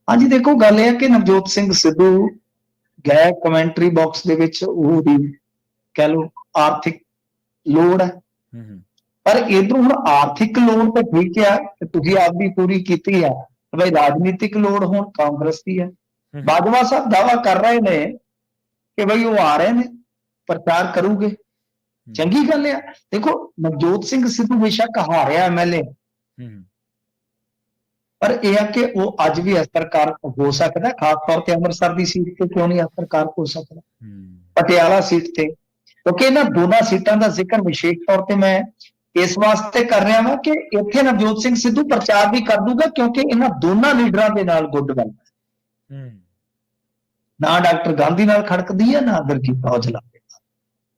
ਹਾਂਜੀ ਦੇਖੋ ਗੱਲ ਇਹ ਹੈ ਕਿ ਨਵਜੋਤ ਸਿੰਘ ਸਿੱਧੂ ਗਏ ਕਮੈਂਟਰੀ ਬਾਕਸ ਦੇ ਵਿੱਚ ਉਹ ਦੀ ਕਹਿ ਲਓ ਆਰਥਿਕ ਲੋੜ ਹੈ। ਹੂੰ ਹੂੰ। ਪਰ ਇਧਰੋਂ ਹੁਣ ਆਰਥਿਕ ਲੋੜ ਤਾਂ ਠੀਕ ਆ ਕਿ ਤੁਸੀਂ ਆਪਦੀ ਪੂਰੀ ਕੀਤੀ ਆ। ਬਈ ਰਾਜਨੀਤਿਕ ਲੋੜ ਹੁਣ ਕਾਂਗਰਸ ਦੀ ਹੈ। ਬਾਜਵਾ ਸਾਹਿਬ ਦਾਵਾ ਕਰ ਰਹੇ ਨੇ ਕਿ ਬਈ ਉਹ ਆ ਰਹੇ ਨੇ ਪ੍ਰਚਾਰ ਕਰੂਗੇ। ਚੰਗੀ ਗੱਲ ਆ। ਦੇਖੋ ਨਵਜੋਤ ਸਿੰਘ ਸਿੱਧੂ ਬੇਸ਼ੱਕ ਹਾਰਿਆ ਐਮਐਲਏ ਪਰ ਇਹ ਆ ਕਿ ਉਹ ਅੱਜ ਵੀ ਅਸਰਕਾਰ ਹੋ ਸਕਦਾ ਖਾਸ ਤੌਰ ਤੇ ਅੰਮ੍ਰਿਤਸਰ ਦੀ ਸੀਟ ਤੇ ਕਿਉਂ ਨਹੀਂ ਅਸਰਕਾਰ ਹੋ ਸਕਦਾ? ਪਟਿਆਲਾ ਸੀਟ ਤੇ। ਕਿਉਂਕਿ ਇਹਨਾਂ ਦੋਨਾਂ ਸੀਟਾਂ ਦਾ ਜ਼ਿਕਰ ਵਿਸ਼ੇਸ਼ ਤੌਰ ਤੇ ਮੈਂ ਇਸ ਵਾਸਤੇ ਕਰ ਰਿਹਾ ਹਾਂ ਕਿ ਇੱਥੇ ਨਵਜੋਤ ਸਿੰਘ ਸਿੱਧੂ ਪ੍ਰਚਾਰ ਵੀ ਕਰ ਦੂਗਾ ਕਿਉਂਕਿ ਇਹਨਾਂ ਦੋਨਾਂ ਲੀਡਰਾਂ ਦੇ ਨਾਲ ਗੁੱਡ ਗੱਲ ਹੈ। ਨਾ ਡਾਕਟਰ ਗਾਂਧੀ ਨਾਲ ਖੜਕਦੀ ਹੈ ਨਾ ਗੁਰਜੀਤ ਔਜਲਾ।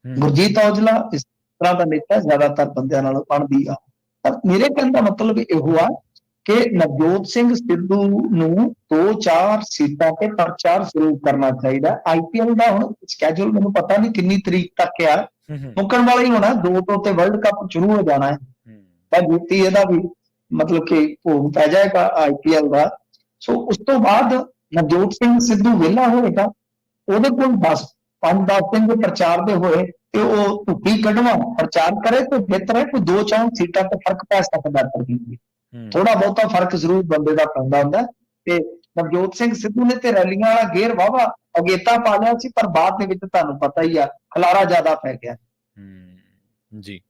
ਗੁਰਜੀਤ ਔਜਲਾ ਇਸ ਤਰ੍ਹਾਂ ਦਾ ਨੇਤਾ ਜ਼ਿਆਦਾਤਰ ਬੰਦਿਆਂ ਨਾਲ ਬਣਦੀ ਆ। ਪਰ ਮੇਰੇ ਕਹਿਣ ਦਾ ਮਤਲਬ ਇਹੋ ਆ ਕਿ ਨਵਜੋਤ ਸਿੰਘ ਸਿੱਧੂ ਨੂੰ ਦੋ ਚਾਰ ਸੀਟਾਂ ਤੇ ਪ੍ਰਚਾਰ ਸ਼ੁਰੂ ਕਰਨਾ ਚਾਹੀਦਾ। ਆਈਪੀਐਲ ਦਾ ਹੁਣ ਸਕੇਜੂਲ ਮੈਨੂੰ ਪਤਾ ਨਹੀਂ ਕਿੰਨੀ ਤਰੀਕ ਤੱਕ ਆ। ਮੁੱਕਣ ਵਾਲਾ ਹੀ ਹੋਣਾ ਦੋ ਤੋਂ ਤੇ ਵਰਲਡ ਕੱਪ ਸ਼ੁਰੂ ਹੋ ਜਾਣਾ ਹੈ। ਤਾਂ ਜੁੱਤੀ ਇਹਦਾ ਵੀ ਮਤਲਬ ਕਿ ਭੋਗ ਪੈ ਜਾਏਗਾ ਆਈਪੀਐਲ ਦਾ। ਸੋ ਉਸ ਤੋਂ ਬਾਅਦ ਨਵਜੋਤ ਸਿੰਘ ਸਿੱਧੂ ਵਿਹਲਾ ਹੋਏਗਾ। ਉਹਦੇ ਕੋਲ 10 5-10 ਦਿਨ ਦੇ ਪ੍ਰਚਾਰ ਦੇ ਹੋਏ ਤੇ ਉਹ ਧੁੱਪੀ ਕੱਢਵਾ ਪ੍ਰਚਾਰ ਕਰੇ ਤੇ ਬਿਹਤਰ ਹੈ ਕਿ ਦੋ ਚਾਰ ਸੀਟਾਂ ਤੇ ਫ਼ਰਕ ਪੈ ਸਕਦਾ ਹੂੰ ਥੋੜਾ ਬਹੁਤਾ ਫ਼ਰਕ ਜ਼ਰੂਰ ਬੰਦੇ ਦਾ ਪੈਂਦਾ ਹੁੰਦਾ ਤੇ ਨਵਜੋਤ ਸਿੰਘ ਸਿੱਧੂ ਨੇ ਤੇ ਰੈਲੀਆਂ ਵਾਲਾ ਗੇਰ ਵਾਵਾ ਅਗੇਤਾ ਪਾ ਲਿਆ ਸੀ ਪਰ ਬਾਅਦ ਦੇ ਵਿੱਚ ਤੁਹਾਨੂੰ ਪਤਾ ਹੀ ਆ ਖਲਾਰਾ ਜ਼ਿਆਦਾ ਪੈ ਗਿਆ। ਹੂੰ ਜੀ।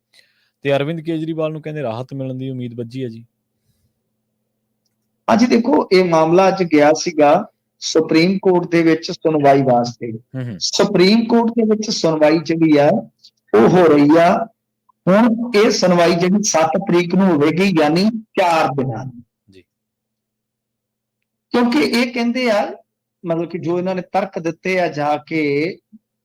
ਤੇ ਅਰਵਿੰਦ ਕੇਜਰੀਵਾਲ ਨੂੰ ਕਹਿੰਦੇ ਰਾਹਤ ਮਿਲਣ ਦੀ ਉਮੀਦ ਵੱਜੀ ਹੈ ਜੀ? ਅੱਜ ਦੇਖੋ ਇਹ ਮਾਮਲਾ ਅੱਜ ਗਿਆ ਸੀਗਾ ਸੁਪਰੀਮ ਕੋਰਟ ਦੇ ਵਿੱਚ ਸੁਣਵਾਈ ਵਾਸਤੇ। ਸੁਪਰੀਮ ਕੋਰਟ ਦੇ ਵਿੱਚ ਸੁਣਵਾਈ ਜਿਹੜੀ ਆ ਉਹ ਹੋ ਰਹੀ ਆ। ਹੁਣ ਇਹ ਸੁਣਵਾਈ ਜਿਹੜੀ 7 ਤਰੀਕ ਨੂੰ ਹੋਵੇਗੀ ਯਾਨੀ 4 ਦਿਨਾਂ ਜੀ। ਕਿਉਂਕਿ ਇਹ ਕਹਿੰਦੇ ਆ ਮਤਲਬ ਕਿ ਜੋ ਇਹਨਾਂ ਨੇ ਤਰਕ ਦਿੱਤੇ ਆ ਜਾ ਕੇ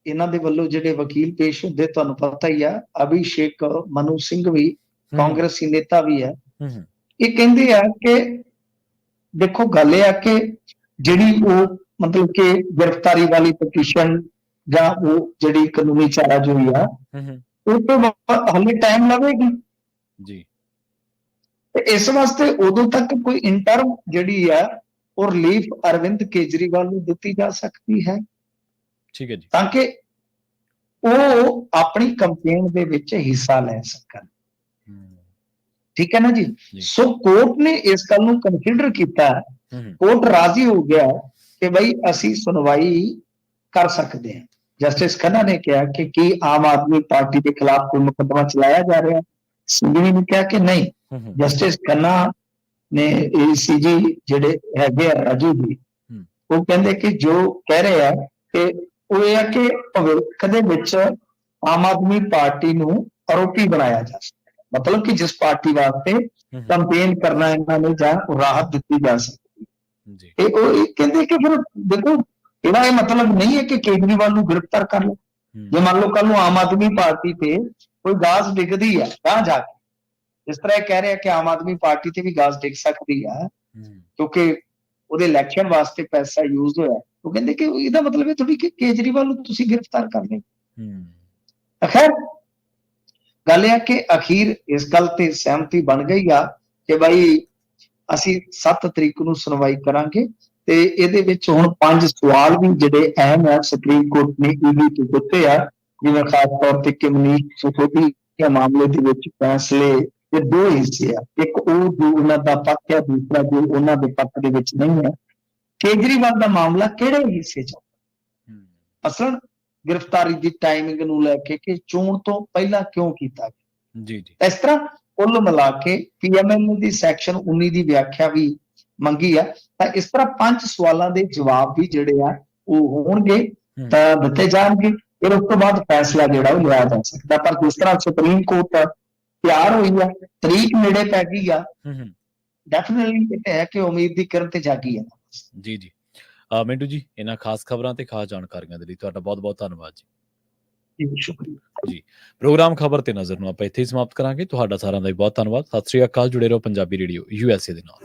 ਇਹਨਾਂ ਦੇ ਵੱਲੋਂ ਜਿਹੜੇ ਵਕੀਲ ਪੇਸ਼ ਹੁੰਦੇ ਤੁਹਾਨੂੰ ਪਤਾ ਹੀ ਆ ਅਭਿਸ਼ੇਕ ਮਨੂ ਸਿੰਘ ਵੀ ਕਾਂਗਰਸੀ ਨੇਤਾ ਵੀ ਹੂੰ ਇਹ ਕਹਿੰਦੇ ਆ ਕਿ ਦੇਖੋ ਗੱਲ ਇਹ ਆ ਕਿ ਜਿਹੜੀ ਉਹ ਮਤਲਬ ਕਿ ਗ੍ਰਿਫਤਾਰੀ ਵਾਲੀ ਪਟੀਸ਼ਨ ਜਾਂ ਉਹ ਜਿਹੜੀ ਕਾਨੂੰਨੀ ਚਾਰਾ ਜੋਈ ਆ ਉਹ ਤੋਂ ਹਲੇ ਟਾਈਮ ਲਵੇਗੀ। ਜੀ। ਤੇ ਇਸ ਵਾਸਤੇ ਉਦੋਂ ਤੱਕ ਕੋਈ ਇੰਟਰਮ ਜਿਹੜੀ ਆ ਉਹ ਰਿਲੀਫ ਅਰਵਿੰਦ ਕੇਜਰੀਵਾਲ ਨੂੰ ਦਿੱਤੀ ਜਾ ਸਕਦੀ ਹੈ। ਠੀਕ ਹੈ ਜੀ। ਤਾਂ ਕਿ ਉਹ ਆਪਣੀ ਕੰਪੇਨ ਦੇ ਵਿੱਚ ਹਿੱਸਾ ਲੈ ਸਕਣ। ਠੀਕ ਹੈ ਨਾ ਜੀ। ਸੋ ਕੋਰਟ ਨੇ ਇਸ ਗੱਲ ਨੂੰ ਕੰਸੀਡਰ ਕੀਤਾ। ਕੋਰਟ ਰਾਜ਼ੀ ਹੋ ਗਿਆ ਕਿ ਬਈ ਅਸੀਂ ਸੁਣਵਾਈ ਕਰ ਸਕਦੇ ਹਾਂ। ਜਸਟਿਸ ਖੰਨਾ ਨੇ ਕਿਹਾ ਕਿ ਕੀ ਆਮ ਆਦਮੀ ਪਾਰਟੀ ਦੇ ਖਿਲਾਫ ਕੋਈ ਮੁਕੱਦਮਾ ਚਲਾਇਆ ਜਾ ਰਿਹਾ? ਹੈ ਸੰਜੀਵੀ ਨੇ ਕਿਹਾ ਕਿ ਨਹੀਂ। ਜਸਟਿਸ ਖੰਨਾ ਨੇ ਏਸੀਜੀ ਜਿਹੜੇ ਹੈਗੇ ਆ ਰਾਜੂ ਜੀ। ਉਹ ਕਹਿੰਦੇ ਕਿ ਜੋ ਕਹਿ ਰਹੇ ਆ ਕਿ ਉਹ ਇਹ ਆ ਕਿ ਭਵਿੱਖ ਦੇ ਵਿੱਚ ਆਮ ਆਦਮੀ ਪਾਰਟੀ ਨੂੰ ਆਰੋਪੀ ਬਣਾਇਆ ਜਾ ਸਕਦਾ। ਮਤਲਬ ਕਿ ਜਿਸ ਪਾਰਟੀ ਵਾਸਤੇ ਕੰਪੇਨ ਕਰਨਾ ਇਹਨਾਂ ਨੇ ਜਾਂ ਰਾਹਤ ਦਿੱਤੀ ਜਾ ਸਕਦੀ ਜੀ। ਇਹ ਉਹ ਇਹ ਕਹਿੰਦੇ ਕਿ ਫਿਰ ਦੇਖੋ ਇਹਦਾ ਇਹ ਮਤਲਬ ਨਹੀਂ ਹੈ ਕਿ ਕੇਜਰੀਵਾਲ ਨੂੰ ਗ੍ਰਿਫਤਾਰ ਕਰ ਲਓ। ਜੇ ਮੰਨ ਲਓ ਕੱਲ ਨੂੰ ਆਮ ਆਦਮੀ ਪਾਰਟੀ ਤੇ ਕੋਈ ਗਾਸ ਡਿੱਗਦੀ ਹੈ ਤਾਂ ਜਾ ਕੇ। ਇਸ ਤਰ੍ਹਾਂ ਇਹ ਕਹਿ ਰਿਹਾ ਕਿ ਆਮ ਆਦਮੀ ਪਾਰਟੀ ਤੇ ਵੀ ਗਾਸ ਡਿੱਗ ਸਕਦੀ ਹੈ ਹੂੰ। ਕਿਉਂਕਿ ਉਹਦੇ ਇਲੈਕਸ਼ਨ ਵਾਸਤੇ ਪੈਸਾ ਯੂਜ਼ ਹੋਇਆ। ਉਹ ਕਹਿੰਦੇ ਕਿ ਇਹਦਾ ਮਤਲਬ ਇਹ ਥੋੜੀ ਕਿ ਕੇਜਰੀਵਾਲ ਨੂੰ ਤੁਸੀਂ ਗ੍ਰਿਫਤਾਰ ਕਰ ਲਿਓ ਹੂੰ। ਖੈਰ ਗੱਲ ਇਹ ਆ ਕਿ ਅਖੀਰ ਇਸ ਗੱਲ ਤੇ ਸਹਿਮਤੀ ਬਣ ਗਈ ਆ ਕਿ ਭਾਈ ਅਸੀਂ 7 ਤਰੀਕ ਨੂੰ ਸੁਣਵਾਈ ਕਰਾਂਗੇ ਤੇ ਇਹਦੇ ਵਿੱਚ ਹੁਣ ਪੰਜ ਸਵਾਲ ਵੀ ਜਿਹੜੇ ਅਹਿਮ ਆ ਸੁਪਰੀਮ ਕੋਰਟ ਨੇ ਈਡੀ ਤੋਂ ਦਿੱਤੇ ਆ। ਜਿਵੇਂ ਖਾਸ ਤੌਰ ਤੇ ਕਿ ਮਨੀਸ਼ ਸਿਸੋਦੀ ਦੇ ਮਾਮਲੇ ਦੇ ਵਿੱਚ ਫੈਸਲੇ ਦੇ ਦੋ ਹਿੱਸੇ ਆ। ਇੱਕ ਉਹ ਜੋ ਉਹਨਾਂ ਦਾ ਪੱਖ ਹੈ ਦੂਸਰਾ ਜੋ ਉਹਨਾਂ ਦੇ ਪੱਖ ਦੇ ਵਿੱਚ ਨਹੀਂ ਹੈ। ਕੇਜਰੀਵਾਲ ਦਾ ਮਾਮਲਾ ਕਿਹੜੇ ਹਿੱਸੇ 'ਚ ਅਸਲ ਗ੍ਰਿਫਤਾਰੀ ਦੀ ਟਾਈਮਿੰਗ ਨੂੰ ਲੈ ਕੇ ਕਿ ਚੋਣ ਤੋਂ ਪਹਿਲਾਂ ਕਿਉਂ ਕੀਤਾ ਗਿਆ? ਜੀ ਜੀ। ਇਸ ਤਰ੍ਹਾਂ ਕੁੱਲ ਮਿਲਾ ਕੇ ਪੀਐਮਐਲ ਦੀ ਸੈਕਸ਼ਨ 19 ਦੀ ਵਿਆਖਿਆ ਵੀ ਮੰਗੀ ਆ। ਤਾਂ ਇਸ ਤਰ੍ਹਾਂ ਪੰਜ ਸਵਾਲਾਂ ਦੇ ਜਵਾਬ ਵੀ ਜਿਹੜੇ ਆ ਉਹ ਹੋਣਗੇ ਤਾਂ ਦਿੱਤੇ ਜਾਣਗੇ। ਫਿਰ ਉਸ ਤੋਂ ਬਾਅਦ ਫੈਸਲਾ ਜਿਹੜਾ ਉਹ ਲਿਆ ਜਾ ਸਕਦਾ। ਪਰ ਜਿਸ ਤਰ੍ਹਾਂ ਸੁਪਰੀਮ ਕੋਰਟ ਤਿਆਰ ਹੋਈ ਆ ਤਰੀਕ ਨੇੜੇ ਪੈ ਗਈ ਆ। ਹੂੰ ਡੈਫੀਨਿਟਲੀ ਇਹ ਹੈ ਕਿ ਉਮੀਦ ਦੀ ਕਿਰਨ ਤੇ ਜਾਗੀ ਆ। ਜੀ ਜੀ। ਮਿੰਟੂ ਜੀ ਇਹਨਾਂ ਖਾਸ ਖਬਰਾਂ ਤੇ ਖਾਸ ਜਾਣਕਾਰੀਆਂ ਦੇ ਲਈ ਤੁਹਾਡਾ ਬਹੁਤ ਬਹੁਤ ਧੰਨਵਾਦ ਜੀ। ਜੀ ਪ੍ਰੋਗਰਾਮ ਖਬਰ ਤੇ ਨਜ਼ਰ ਨੂੰ ਆਪਾਂ ਇੱਥੇ ਹੀ ਸਮਾਪਤ ਕਰਾਂਗੇ। ਤੁਹਾਡਾ ਸਾਰਿਆਂ ਦਾ ਬਹੁਤ ਧੰਨਵਾਦ। ਸਤਿ ਸ੍ਰੀ ਅਕਾਲ ਜੁੜੇ ਰਹੋ ਪੰਜਾਬੀ ਰੇਡੀਓ ਯੂਐਸਏ ਦੇ ਨਾਲ।